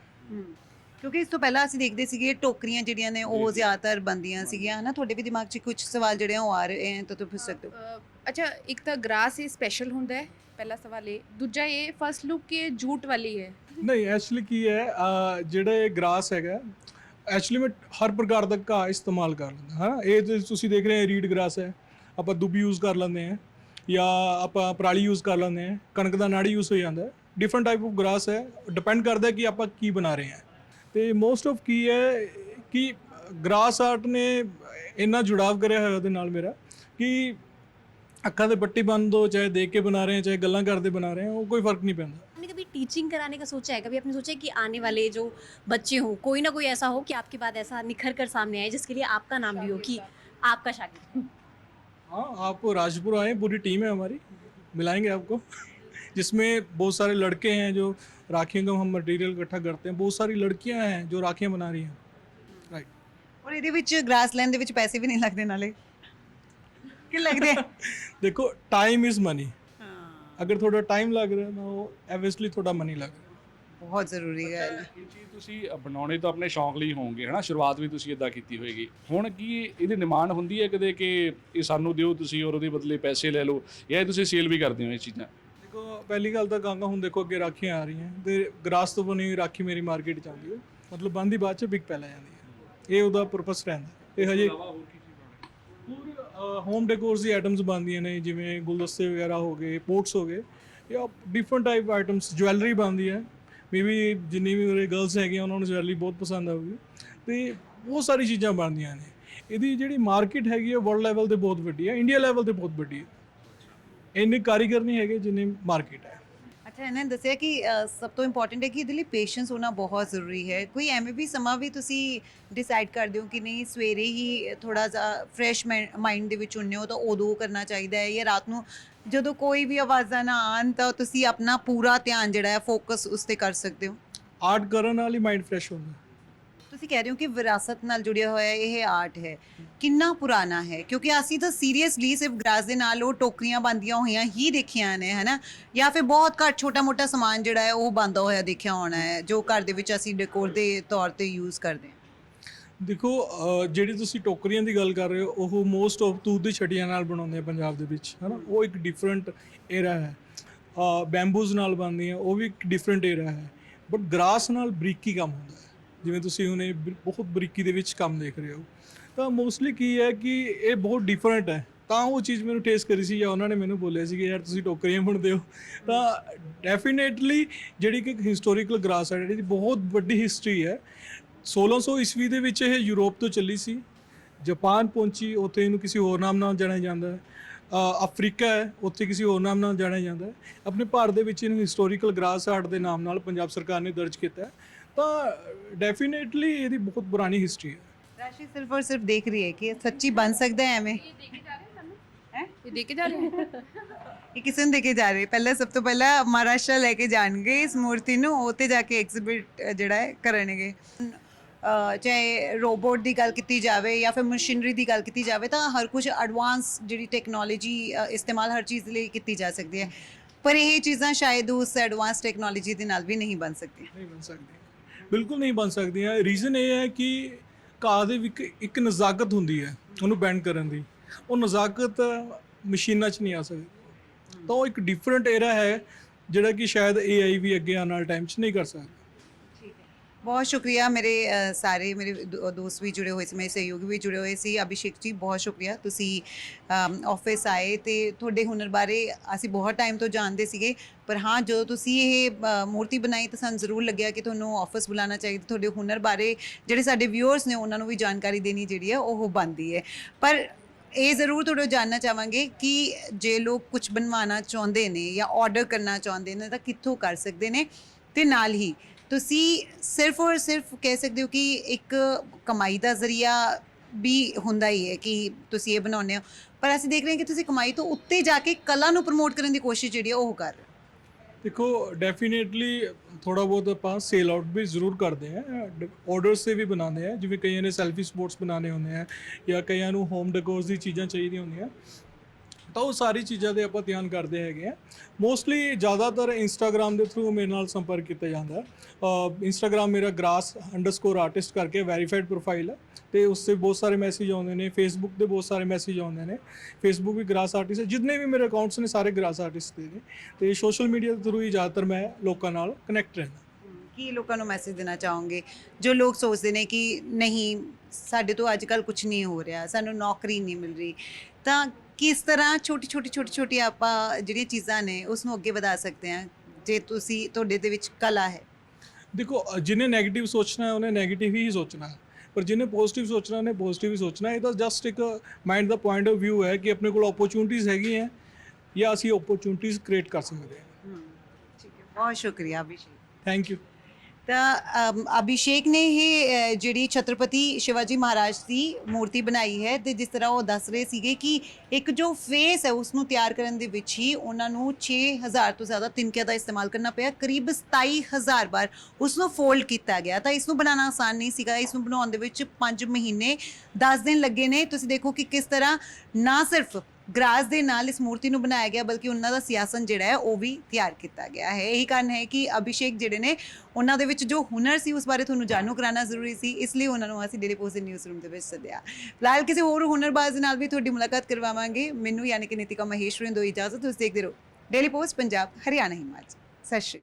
S1: ਕਿਉਂਕਿ ਇਸ ਤੋਂ ਪਹਿਲਾਂ ਅਸੀਂ ਦੇਖਦੇ ਸੀਗੇ ਟੋਕਰੀਆਂ ਜਿਹੜੀਆਂ ਨੇ ਉਹ ਜ਼ਿਆਦਾਤਰ ਬੰਦੀਆਂ ਸੀਗੀਆਂ ਹਨਾ? ਤੁਹਾਡੇ ਵੀ ਦਿਮਾਗ 'ਚ ਕੁਝ ਸਵਾਲ ਜਿਹੜੇ ਆ ਉਹ ਆ ਰਹੇ ਹੈ ਤਾਂ ਤੁਸੀਂ ਪੁੱਛ ਸਕਦੇ ਹੋ।
S7: ਅ, ਅੱਛਾ ਇੱਕ ਤਾਂ ਗ੍ਰਾਸ ਇਹ ਸਪੈਸ਼ਲ ਹੁੰਦਾ ਹੈ ਪਹਿਲਾ ਸਵਾਲ ਇਹ। ਦੂਜਾ ਇਹ ਫਸਟ ਲੁੱਕ ਇਹ ਜੂਟ ਵਾਲੀ ਹੈ?
S2: ਨਹੀਂ ਐਕਚੁਅਲੀ ਕੀ ਹੈ ਅਹ ਜਿਹੜਾ ਇਹ ਗ੍ਰਾਸ ਹੈਗਾ ਐਕਚੁਅਲੀ ਮੈਂ ਹਰ ਪ੍ਰਕਾਰ ਦਾ ਘਾਹ ਇਸਤੇਮਾਲ ਕਰ ਲੈਂਦਾ ਹਾਂ ਇਹ ਜੇ ਤੁਸੀਂ ਦੇਖ ਰਹੇ ਹੋ ਰੀਡ ਗ੍ਰਾਸ ਹੈ। ਆਪਾਂ ਦੁੱਬ ਯੂਜ਼ ਕਰ ਲੈਂਦੇ ਹਾਂ ਜਾਂ ਆਪਾਂ ਪਰਾਲੀ ਯੂਜ਼ ਕਰ ਲੈਂਦੇ ਹਾਂ ਕਣਕ ਦਾ ਨਾੜੀ ਯੂਜ਼ ਹੋ ਜਾਂਦਾ ਹੈ। ਡਿਫਰੈਂਟ ਟਾਈਪ ਆਫ ਗ੍ਰਾਸ ਹੈ ਡਿਪੈਂਡ ਕਰਦਾ ਹੈ ਕਿ ਆਪਾਂ ਕੀ ਬਣਾ ਰਹੇ ਹਾਂ। ਤੇ ਮੋਸਟ ਆਫ ਕੀ ਹੈ ਕਿ ਗ੍ਰਾਸ ਆਰਟ ਨੇ ਇੰਨਾ ਜੁੜਾਵ ਕਰਿਆ ਹੋਇਆ ਉਹਦੇ ਨਾਲ ਮੇਰਾ ਕਿ ਅੱਖਾਂ ਤੇ ਪੱਟੀ ਬੰਨ ਦੋ ਚਾਹੇ ਦੇਖ ਕੇ ਬਣਾ ਰਹੇ ਹਾਂ ਚਾਹੇ ਗੱਲਾਂ ਕਰਦੇ ਬਣਾ ਰਹੇ ਹਾਂ ਉਹ ਕੋਈ ਫਰਕ ਨਹੀਂ ਪੈਂਦਾ
S8: आपने कभी टीचिंग कराने का सोचा है कभी आपने सोचा है कि आने वाले जो बच्चे हों कोई ना कोई ऐसा हो कि आपके बाद ऐसा निखर कर सामने आए जिसके लिए आपका नाम भी हो कि आपका शागिर्द
S2: हाँ आप राजपुर आए पूरी टीम है हमारी मिलाएंगे आपको जिसमें बहुत सारे लड़के हैं जो राखियों का हम मटेरियल इकट्ठा करते हैं बहुत सारी लड़कियां हैं जो राखियां बना रही हैं राइट
S1: ਔਰ ਇਹਦੇ ਵਿੱਚ ਗ੍ਰਾਸਲੈਂਡ ਦੇ ਵਿੱਚ ਪੈਸੇ ਵੀ ਨਹੀਂ ਲੱਗਦੇ ਨਾਲੇ ਕਿ ਲੱਗਦੇ ਆ?
S2: देखो टाइम इज मनी अगर थोड़ा टाइम लग रहा है ना वो ऑब्वियसली थोड़ा मनी लग रहा है
S1: ਬਹੁਤ ਜ਼ਰੂਰੀ ਗੱਲ ਹੈ
S6: ਇਹ ਚੀਜ਼ ਤੁਸੀਂ ਬਣਾਉਣੇ ਤਾਂ ਆਪਣੇ ਸ਼ੌਂਕ ਲਈ ਹੋਵੋਗੇ ਹਨਾ ਸ਼ੁਰੂਆਤ ਵੀ ਤੁਸੀਂ ਇਦਾਂ ਕੀਤੀ ਹੋਏਗੀ ਹੁਣ ਕੀ ਇਹਦੀ ਡਿਮਾਂਡ ਹੁੰਦੀ ਹੈ ਕਦੇ ਕਿ ਇਹ ਸਾਨੂੰ ਦਿਓ ਤੁਸੀਂ ਔਰ ਉਹਦੇ ਬਦਲੇ ਪੈਸੇ ਲੈ ਲਓ ਜਾਂ ਇਹ ਤੁਸੀਂ ਸੇਲ ਵੀ ਕਰਦੇ ਹੋ ਇਹ ਚੀਜ਼ਾਂ
S2: ਦੇਖੋ ਪਹਿਲੀ ਗੱਲ ਤਾਂ ਗਾਂਗਾ ਹੁਣ ਦੇਖੋ ਅੱਗੇ ਰਾਖੀਆਂ ਆ ਰਹੀਆਂ। ਤੇ ਗ੍ਰਾਸ ਤੋਂ ਬਣੀ ਹੋਈ ਰਾਖੀ ਮੇਰੀ ਮਾਰਕੀਟ ਚ ਆਉਂਦੀ। ਹੈ ਮਤਲਬ ਬੰਦੀ ਬਾਅਦ ਚ ਬਿਕ ਪਹਿਲਾਂ ਜਾਂਦੀ ਹੈ। ਇਹ ਉਹਦਾ ਪਰਪਸ ਰਹਿੰਦਾ। ਇਹ ਹਜੇ ਹੋਰ ਹੋਮ ਡੈਕੋਰਸ ਦੀ ਆਈਟਮਸ ਬਣਦੀਆਂ ਨੇ ਜਿਵੇਂ ਗੁਲਦਸਤੇ ਵਗੈਰਾ ਹੋ ਗਏ ਪੋਟਸ ਹੋ ਗਏ। ਜਾਂ ਡਿਫਰੈਂਟ ਟਾਈਪ ਆਈਟਮਸ ਜਵੈਲਰੀ ਬਣਦੀ ਹੈ। ਮੇਬੀ ਜਿੰਨੀ ਵੀ ਮੇਰੇ ਗਰਲਸ ਹੈਗੀਆਂ ਉਹਨਾਂ ਨੂੰ ਜਵੈਲਰੀ ਬਹੁਤ ਪਸੰਦ ਆਊਗੀ। ਤੇ ਬਹੁਤ ਸਾਰੀ ਚੀਜ਼ਾਂ ਬਣਦੀਆਂ ਨੇ। ਇਹਦੀ ਜਿਹੜੀ ਮਾਰਕੀਟ ਹੈਗੀ ਹੈ ਵਰਲਡ ਲੈਵਲ ਤੇ ਬਹੁਤ ਵੱਡੀ ਹੈ ਇੰਡੀਆ ਲੈਵਲ ਤੇ ਬਹੁਤ ਵੱਡੀ ਹੈ। ਇੰਨੇ ਕਾਰੀਗਰ ਨਹੀਂ ਹੈਗੇ ਜਿੰਨੇ ਮਾਰਕੀਟ ਹੈ।
S1: ਅੱਛਾ ਇਹਨਾਂ ਨੇ ਦੱਸਿਆ ਕਿ ਅ, ਸਭ ਤੋਂ ਇੰਪੋਰਟੈਂਟ ਹੈ ਕਿ ਇਹਦੇ ਲਈ ਪੇਸ਼ੈਂਸ ਹੋਣਾ ਬਹੁਤ ਜ਼ਰੂਰੀ ਹੈ। ਕੋਈ ਐਵੇਂ ਵੀ ਸਮਾਂ ਵੀ ਤੁਸੀਂ ਡਿਸਾਈਡ ਕਰਦੇ ਹੋ ਕਿ ਨਹੀਂ ਸਵੇਰੇ ਹੀ ਥੋੜਾ ਜਿਹਾ ਫਰੈਸ਼ ਮਾਈਂਡ ਦੇ ਵਿੱਚ ਹੁੰਨੇ ਹੋ ਤਾਂ ਉਦੋਂ ਕਰਨਾ ਚਾਹੀਦਾ ਹੈ ਜਾਂ ਰਾਤ ਨੂੰ ਜਦੋਂ ਕੋਈ ਵੀ ਆਵਾਜ਼ਾਂ ਨਾ ਆਣ ਤਾਂ ਤੁਸੀਂ ਆਪਣਾ ਪੂਰਾ ਧਿਆਨ ਜਿਹੜਾ ਹੈ ਫੋਕਸ ਉਸ ਤੇ ਕਰ ਸਕਦੇ ਹੋ।
S2: ਆਰਟ ਕਰਨ ਨਾਲ ਹੀ ਮਾਈਂਡ ਫਰੈਸ਼ ਹੁੰਦਾ।
S1: ਤੁਸੀਂ ਕਹਿ ਰਹੇ ਹੋ ਕਿ ਵਿਰਾਸਤ ਨਾਲ ਜੁੜਿਆ ਹੋਇਆ ਇਹ ਆਰਟ ਹੈ। ਕਿੰਨਾ ਪੁਰਾਣਾ ਹੈ? ਕਿਉਂਕਿ ਅਸੀਂ ਤਾਂ ਸੀਰੀਅਸਲੀ ਸਿਰਫ ਗ੍ਰਾਸ ਦੇ ਨਾਲ ਉਹ ਟੋਕਰੀਆਂ ਬੰਦੀਆਂ ਹੋਈਆਂ ਹੀ ਦੇਖੀਆਂ ਨੇ, ਹਨਾ? ਜਾਂ ਫਿਰ ਬਹੁਤ ਘੱਟ ਛੋਟਾ ਮੋਟਾ ਸਮਾਨ ਜਿਹੜਾ ਹੈ ਉਹ ਬੰਦਾ ਹੋਇਆ ਦੇਖਿਆ ਹੋਣਾ ਹੈ, ਜੋ ਘਰ ਦੇ ਵਿੱਚ ਅਸੀਂ ਡੈਕੋਰ ਦੇ ਤੌਰ ਤੇ ਯੂਜ਼ ਕਰਦੇ ਹਾਂ।
S2: ਦੇਖੋ ਜਿਹੜੀ ਤੁਸੀਂ ਟੋਕਰੀਆਂ ਦੀ ਗੱਲ ਕਰ ਰਹੇ ਹੋ, ਉਹ ਮੋਸਟ ਆਫ ਤੂਤ ਦੀ ਛਟੀਆਂ ਨਾਲ ਬਣਾਉਂਦੇ ਆ ਪੰਜਾਬ ਦੇ ਵਿੱਚ, ਹਨਾ? ਉਹ ਇੱਕ ਡਿਫਰੈਂਟ ਏਰਾ ਹੈ। ਬੈਂਬੂਜ਼ ਨਾਲ ਬਣਦੀਆਂ, ਉਹ ਵੀ ਇੱਕ ਡਿਫਰੈਂਟ ਏਰਾ ਹੈ। ਬਟ ਗ੍ਰਾਸ ਨਾਲ ਬਰੀਕੀ ਕੰਮ ਹੁੰਦਾ ਹੈ। ਜਿਵੇਂ ਤੁਸੀਂ ਹੁਣੇ ਬਰ- ਬਹੁਤ ਬਰੀਕੀ ਦੇ ਵਿੱਚ ਕੰਮ ਦੇਖ ਰਹੇ ਹੋ। ਤਾਂ ਮੋਸਟਲੀ ਕੀ ਹੈ ਕਿ ਇਹ ਬਹੁਤ ਡਿਫਰੈਂਟ ਹੈ। ਤਾਂ ਉਹ ਚੀਜ਼ ਮੈਨੂੰ ਟੇਸਟ ਕਰੀ ਸੀ ਜਾਂ ਉਹਨਾਂ ਨੇ ਮੈਨੂੰ ਬੋਲਿਆ ਸੀ ਕਿ ਯਾਰ ਤੁਸੀਂ ਟੋਕਰੀਆਂ ਬਣਦੇ ਹੋ। ਤਾਂ ਡੈਫੀਨੇਟਲੀ ਜਿਹੜੀ ਕਿ ਹਿਸਟੋਰੀਕਲ ਗ੍ਰਾਸ ਹੈ ਜਿਹੜੀ ਬਹੁਤ ਵੱਡੀ ਹਿਸਟਰੀ ਹੈ 1600 ਈਸਵੀ ਦੇ ਵਿੱਚ ਇਹ ਯੂਰਪ ਤੋਂ ਚੱਲੀ ਸੀ। ਜਾਪਾਨ ਪਹੁੰਚੀ ਉੱਥੇ ਇਹਨੂੰ ਕਿਸੇ ਹੋਰ ਨਾਮ ਨਾਲ ਜਾਣਿਆ ਜਾਂਦਾ ਹੈ। ਅ, ਅਫਰੀਕਾ ਹੈ ਉੱਥੇ ਕਿਸੇ ਹੋਰ ਨਾਮ ਨਾਲ ਜਾਣਿਆ ਜਾਂਦਾ ਹੈ। ਆਪਣੇ ਭਾਰਤ ਦੇ ਵਿੱਚ ਇਹਨੂੰ ਹਿਸਟੋਰੀਕਲ ਗ੍ਰਾਸ ਆਰਟ ਦੇ ਨਾਮ ਨਾਲ ਪੰਜਾਬ ਸਰਕਾਰ ਨੇ ਦਰਜ ਕੀਤਾ ਹੈ। ਤਾਂ ਡੈਫੀਨੇਟਲੀ ਇਹਦੀ ਬਹੁਤ ਪੁਰਾਣੀ ਹਿਸਟਰੀ ਹੈ।
S1: ਰਾਸ਼ੀ ਸਿਰਫ ਔਰ ਸਿਰਫ ਦੇਖ ਰਹੀ ਹੈ ਕਿ ਇਹ ਸੱਚੀ ਬਣ ਸਕਦਾ ਹੈ ਐਵੇਂ?
S5: ਇਹ ਦੇ ਕੇ ਜਾ ਰਹੇ
S1: ਇਹ ਕਿਸੇ ਨੂੰ ਦੇ ਕੇ ਜਾ ਰਹੇ ਪਹਿਲਾਂ ਸਭ ਤੋਂ ਪਹਿਲਾਂ ਮਹਾਰਾਸ਼ਟਰ ਲੈ ਕੇ ਜਾਣਗੇ ਇਸ ਮੂਰਤੀ ਨੂੰ ਉੱਥੇ ਜਾ ਕੇ ਐਗਜ਼ਿਬਿਟ ਜਿਹੜਾ ਹੈ ਕਰਨਗੇ। ਅਹ ਚਾਹੇ ਰੋਬੋਟ ਦੀ ਗੱਲ ਕੀਤੀ ਜਾਵੇ ਜਾਂ ਫਿਰ ਮਸ਼ੀਨਰੀ ਦੀ ਗੱਲ ਕੀਤੀ ਜਾਵੇ ਤਾਂ ਹਰ ਕੁਝ ਐਡਵਾਂਸ ਜਿਹੜੀ ਟੈਕਨੋਲੋਜੀ ਇਸਤੇਮਾਲ ਹਰ ਚੀਜ਼ ਲਈ ਕੀਤੀ ਜਾ ਸਕਦੀ ਹੈ। ਪਰ ਇਹ ਚੀਜ਼ਾਂ ਸ਼ਾਇਦ ਉਸ ਐਡਵਾਂਸ ਟੈਕਨੋਲੋਜੀ ਦੇ ਨਾਲ ਵੀ ਨਹੀਂ ਬਣ ਸਕਦੀਆਂ।
S2: ਨਹੀਂ ਬਣ ਸਕਦੀ ਬਿਲਕੁਲ ਨਹੀਂ ਬਣ ਸਕਦੀਆਂ। ਰੀਜ਼ਨ ਇਹ ਹੈ ਕਿ ਘਾਹ ਦੇ ਵਿੱਚ ਇੱਕ ਨਜ਼ਾਕਤ ਹੁੰਦੀ ਹੈ ਉਹਨੂੰ ਬੈਂਡ ਕਰਨ ਦੀ। ਉਹ ਨਜ਼ਾਕਤ ਮਸ਼ੀਨਾਂ 'ਚ ਨਹੀਂ ਆ ਸਕਦੀ। ਤਾਂ ਉਹ ਇੱਕ ਡਿਫਰੈਂਟ ਏਰਾ ਹੈ ਜਿਹੜਾ ਕਿ ਸ਼ਾਇਦ AI ਵੀ ਅੱਗੇ ਆਉਣ ਵਾਲੇ ਟਾਈਮ 'ਚ ਨਹੀਂ ਕਰ ਸਕਦਾ।
S1: ਬਹੁਤ ਸ਼ੁਕਰੀਆ ਮੇਰੇ ਸਾਰੇ ਮੇਰੇ ਦੋ- ਦੋਸਤ ਵੀ ਜੁੜੇ ਹੋਏ ਸੀ, ਮੇਰੇ ਸਹਿਯੋਗੀ ਵੀ ਜੁੜੇ ਹੋਏ ਸੀ। ਅਭਿਸ਼ੇਕ ਜੀ, ਬਹੁਤ ਸ਼ੁਕਰੀਆ। ਤੁਸੀਂ ਆਫਿਸ ਆਏ ਤੇ ਤੁਹਾਡੇ ਹੁਨਰ ਬਾਰੇ ਅਸੀਂ ਬਹੁਤ ਟਾਈਮ ਤੋਂ ਜਾਣਦੇ ਸੀਗੇ। ਪਰ ਹਾਂ, ਜਦੋਂ ਤੁਸੀਂ ਇਹ ਮੂਰਤੀ ਬਣਾਈ ਤਾਂ ਸਾਨੂੰ ਜ਼ਰੂਰ ਲੱਗਿਆ ਕਿ ਤੁਹਾਨੂੰ ਆਫਿਸ ਬੁਲਾਉਣਾ ਚਾਹੀਦਾ। ਤੁਹਾਡੇ ਹੁਨਰ ਬਾਰੇ ਜਿਹੜੇ ਸਾਡੇ ਵਿਊਅਰਸ ਨੇ, ਉਹਨਾਂ ਨੂੰ ਵੀ ਜਾਣਕਾਰੀ ਦੇਣੀ ਜਿਹੜੀ ਹੈ, ਉਹ ਬਣਦੀ ਹੈ। ਪਰ ਇਹ ਜ਼ਰੂਰ ਤੁਹਾਡੇ ਜਾਨਣਾ ਚਾਹਾਂਗੇ ਕਿ ਜੇ ਲੋਕ ਕੁਝ ਬਣਵਾਉਣਾ ਚਾਹੁੰਦੇ ਨੇ ਜਾਂ ਆਰਡਰ ਕਰਨਾ ਚਾਹੁੰਦੇ ਨੇ, ਤਾਂ ਕਿੱਥੋਂ ਕਰ ਸਕਦੇ ਨੇ? ਤੇ ਨਾਲ ਹੀ ਤੁਸੀਂ ਸਿਰਫ ਔਰ ਸਿਰਫ ਕਹਿ ਸਕਦੇ ਹੋ ਕਿ ਇੱਕ ਕਮਾਈ ਦਾ ਜ਼ਰੀਆ ਵੀ ਹੁੰਦਾ ਹੀ ਹੈ ਕਿ ਤੁਸੀਂ ਇਹ ਬਣਾਉਂਦੇ ਹੋ। ਪਰ ਅਸੀਂ ਦੇਖ ਰਹੇ ਹਾਂ ਕਿ ਤੁਸੀਂ ਕਮਾਈ ਤੋਂ ਉੱਤੇ ਜਾ ਕੇ ਕਲਾ ਨੂੰ ਪ੍ਰਮੋਟ ਕਰਨ ਦੀ ਕੋਸ਼ਿਸ਼ ਜਿਹੜੀ ਹੈ ਉਹ ਕਰ ਰਹੇ ਹੋ।
S2: ਦੇਖੋ ਡੈਫੀਨੇਟਲੀ ਥੋੜਾ ਬਹੁਤ ਆਪਾਂ ਸੇਲ ਆਊਟ ਵੀ ਜ਼ਰੂਰ ਕਰਦੇ ਹਾਂ। ਆਰਡਰਸ ਤੇ ਵੀ ਬਣਾਉਂਦੇ ਆ ਜਿਵੇਂ ਕਈਆਂ ਨੇ ਸੈਲਫੀ ਸਪੋਰਟਸ ਬਣਾਉਣੇ ਹੁੰਦੇ ਆ ਜਾਂ ਕਈਆਂ ਨੂੰ ਹੋਮ ਡੈਕੋਰਸ ਦੀ ਚੀਜ਼ਾਂ ਚਾਹੀਦੀਆਂ ਹੁੰਦੀਆਂ। ਤਾਂ ਉਹ ਸਾਰੀ ਚੀਜ਼ਾਂ ਦੇ ਆਪਾਂ ਧਿਆਨ ਕਰਦੇ ਹੈਗੇ ਆ। ਮੋਸਟਲੀ ਜ਼ਿਆਦਾਤਰ ਇੰਸਟਾਗ੍ਰam ਦੇ ਥਰੂ ਮੇਰੇ ਨਾਲ ਸੰਪਰਕ ਕੀਤਾ ਜਾਂਦਾ। ਹੈ ਇੰਸਟਾਗ੍ਰam ਮੇਰਾ ਗ੍ਰਾਸ_ਆਰਟਿਸਟ ਕਰਕੇ ਵੈਰੀਫਾਈਡ ਪ੍ਰੋਫਾਈਲ ਹੈ। ਤੇ ਉਸ ਤੇ ਬਹੁਤ ਸਾਰੇ ਮੈਸੇਜ ਆਉਂਦੇ ਨੇ। ਫੇਸਬੁੱਕ ਤੇ ਬਹੁਤ ਸਾਰੇ ਮੈਸੇਜ ਆਉਂਦੇ ਨੇ। ਫੇਸਬੁੱਕ ਵੀ ਗ੍ਰਾਸ ਆਰਟਿਸਟ ਹੈ। ਜਿੰਨੇ ਵੀ ਮੇਰੇ ਅਕਾਊਂਟਸ ਨੇ ਸਾਰੇ ਗ੍ਰਾਸ ਆਰਟਿਸਟ ਦੇ ਨੇ। ਤੇ ਸੋਸ਼ਲ ਮੀਡੀਆ ਦੇ ਥਰੂ ਹੀ ਜ਼ਿਆਦਾਤਰ ਮੈਂ ਲੋਕਾਂ ਨਾਲ ਕਨੈਕਟ ਰਹਿੰਦਾ।
S1: ਕੀ ਲੋਕਾਂ ਨੂੰ ਮੈਸੇਜ ਦੇਣਾ ਚਾਹੋਗੇ? ਜੋ ਲੋਕ ਸੋਚਦੇ ਨੇ ਕਿ ਨਹੀਂ, ਸਾਡੇ ਤੋਂ ਅੱਜ ਕੱਲ ਕੁਝ ਨਹੀਂ ਹੋ ਰਿਹਾ। ਸਾਨੂੰ ਨੌਕਰੀ ਨਹੀਂ ਮਿਲ ਰਹੀ। ਤਾਂ ਕਿਸ ਤਰ੍ਹਾਂ ਛੋਟੀ ਛੋਟੀ ਛੋਟੀ ਛੋਟੀ ਆਪਾਂ ਜਿਹੜੀਆਂ ਚੀਜ਼ਾਂ ਨੇ ਉਸ ਨੂੰ ਅੱਗੇ ਵਧਾ ਸਕਦੇ ਹਾਂ ਜੇ ਤੁਸੀਂ ਤੁਹਾਡੇ ਦੇ ਵਿੱਚ ਕਲਾ ਹੈ।
S2: ਦੇਖੋ ਜਿਹਨੇ ਨੈਗੇਟਿਵ ਸੋਚਣਾ ਹੈ ਉਹਨੇ ਨੈਗੇਟਿਵ ਹੀ ਸੋਚਣਾ ਹੈ। ਪਰ ਜਿਹਨੇ ਪੋਜ਼ਿਟਿਵ ਸੋਚਣਾ ਉਹਨੇ ਪੋਜ਼ਿਟਿਵ ਹੀ ਸੋਚਣਾ ਇਹ ਤਾਂ ਜਸਟ ਇੱਕ ਮਾਈਂਡ ਦਾ ਪੁਆਇੰਟ ਆਫ View ਹੈ ਕਿ ਆਪਣੇ ਕੋਲ ਓਪਰਚ्युनिटीज ਹੈਗੀਆਂ ਜਾਂ ਅਸੀਂ ਓਪਰਚ्युनिटीज ਕ੍ਰੀਏਟ ਕਰ ਸਕਦੇ ਹਾਂ।
S1: ਠੀਕ ਹੈ। ਬਹੁਤ ਸ਼ੁਕਰੀਆ ਅਭਿਸ਼ੇਕ।
S2: ਥੈਂਕ ਯੂ
S1: ਤਾਂ ਅਭਿਸ਼ੇਕ ਨੇ ਇਹ ਜਿਹੜੀ ਛਤਰਪਤੀ ਸ਼ਿਵਾਜੀ ਮਹਾਰਾਜ ਦੀ ਮੂਰਤੀ ਬਣਾਈ ਹੈ ਤੇ ਜਿਸ ਤਰ੍ਹਾਂ ਉਹ ਦੱਸ ਰਹੇ ਸੀਗੇ ਕਿ ਇੱਕ ਜੋ ਫੇਸ ਹੈ ਉਸ ਨੂੰ ਤਿਆਰ ਕਰਨ ਦੇ ਵਿੱਚ ਹੀ ਉਹਨਾਂ ਨੂੰ 6000 ਤੋਂ ਜ਼ਿਆਦਾ ਤਿਨਕਿਆਂ ਦਾ ਇਸਤੇਮਾਲ ਕਰਨਾ ਪਿਆ। ਕਰੀਬ 27000 ਵਾਰ ਉਸ ਨੂੰ ਫੋਲਡ ਕੀਤਾ ਗਿਆ। ਤਾਂ ਇਸ ਨੂੰ ਬਣਾਉਣਾ ਆਸਾਨ ਨਹੀਂ ਸੀਗਾ। ਇਸ ਨੂੰ ਬਣਾਉਣ ਦੇ ਵਿੱਚ 5 ਮਹੀਨੇ 10 ਦਿਨ ਲੱਗੇ ਨੇ। ਤੁਸੀਂ ਦੇਖੋ ਕਿ ਕਿਸ ਤਰ੍ਹਾਂ ਨਾ ਸਿਰਫ ਗ੍ਰਾਸ ਦੇ ਨਾਲ ਇਸ ਮੂਰਤੀ ਨੂੰ ਬਣਾਇਆ ਗਿਆ, ਬਲਕਿ ਉਹਨਾਂ ਦਾ ਸਿਆਸਨ ਜਿਹੜਾ ਹੈ, ਉਹ ਵੀ ਤਿਆਰ ਕੀਤਾ ਗਿਆ ਹੈ। ਇਹੀ ਕਾਰਨ ਹੈ ਕਿ ਅਭਿਸ਼ੇਕ ਜਿਹੜੇ ਨੇ, ਉਹਨਾਂ ਦੇ ਵਿੱਚ ਜੋ ਹੁਨਰ ਸੀ, ਉਸ ਬਾਰੇ ਤੁਹਾਨੂੰ ਜਾਣੂ ਕਰਾਉਣਾ ਜ਼ਰੂਰੀ ਸੀ, ਇਸ ਲਈ ਉਹਨਾਂ ਨੂੰ ਅਸੀਂ ਡੇਲੀ ਪੋਸਟ ਦੇ ਨਿਊਜ਼ ਰੂਮ ਦੇ ਵਿੱਚ ਸੱਦਿਆ। ਫਿਲਹਾਲ ਕਿਸੇ ਹੋਰ ਹੁਨਰਬਾਜ਼ ਦੇ ਨਾਲ ਵੀ ਤੁਹਾਡੀ ਮੁਲਾਕਾਤ ਕਰਵਾਵਾਂਗੇ। ਮੈਨੂੰ ਯਾਨੀ ਕਿ ਨਿਤਿਕਾ ਮਹੇਸ਼ਵਰੀ ਦੋ ਇਜਾਜ਼ਤ, ਤੁਸੀਂ ਦੇਖਦੇ ਰਹੋ। Daily Post, Punjab, Haryana, Himachal. ਸਤਿ ਸ਼੍ਰੀ ਅਕਾਲ।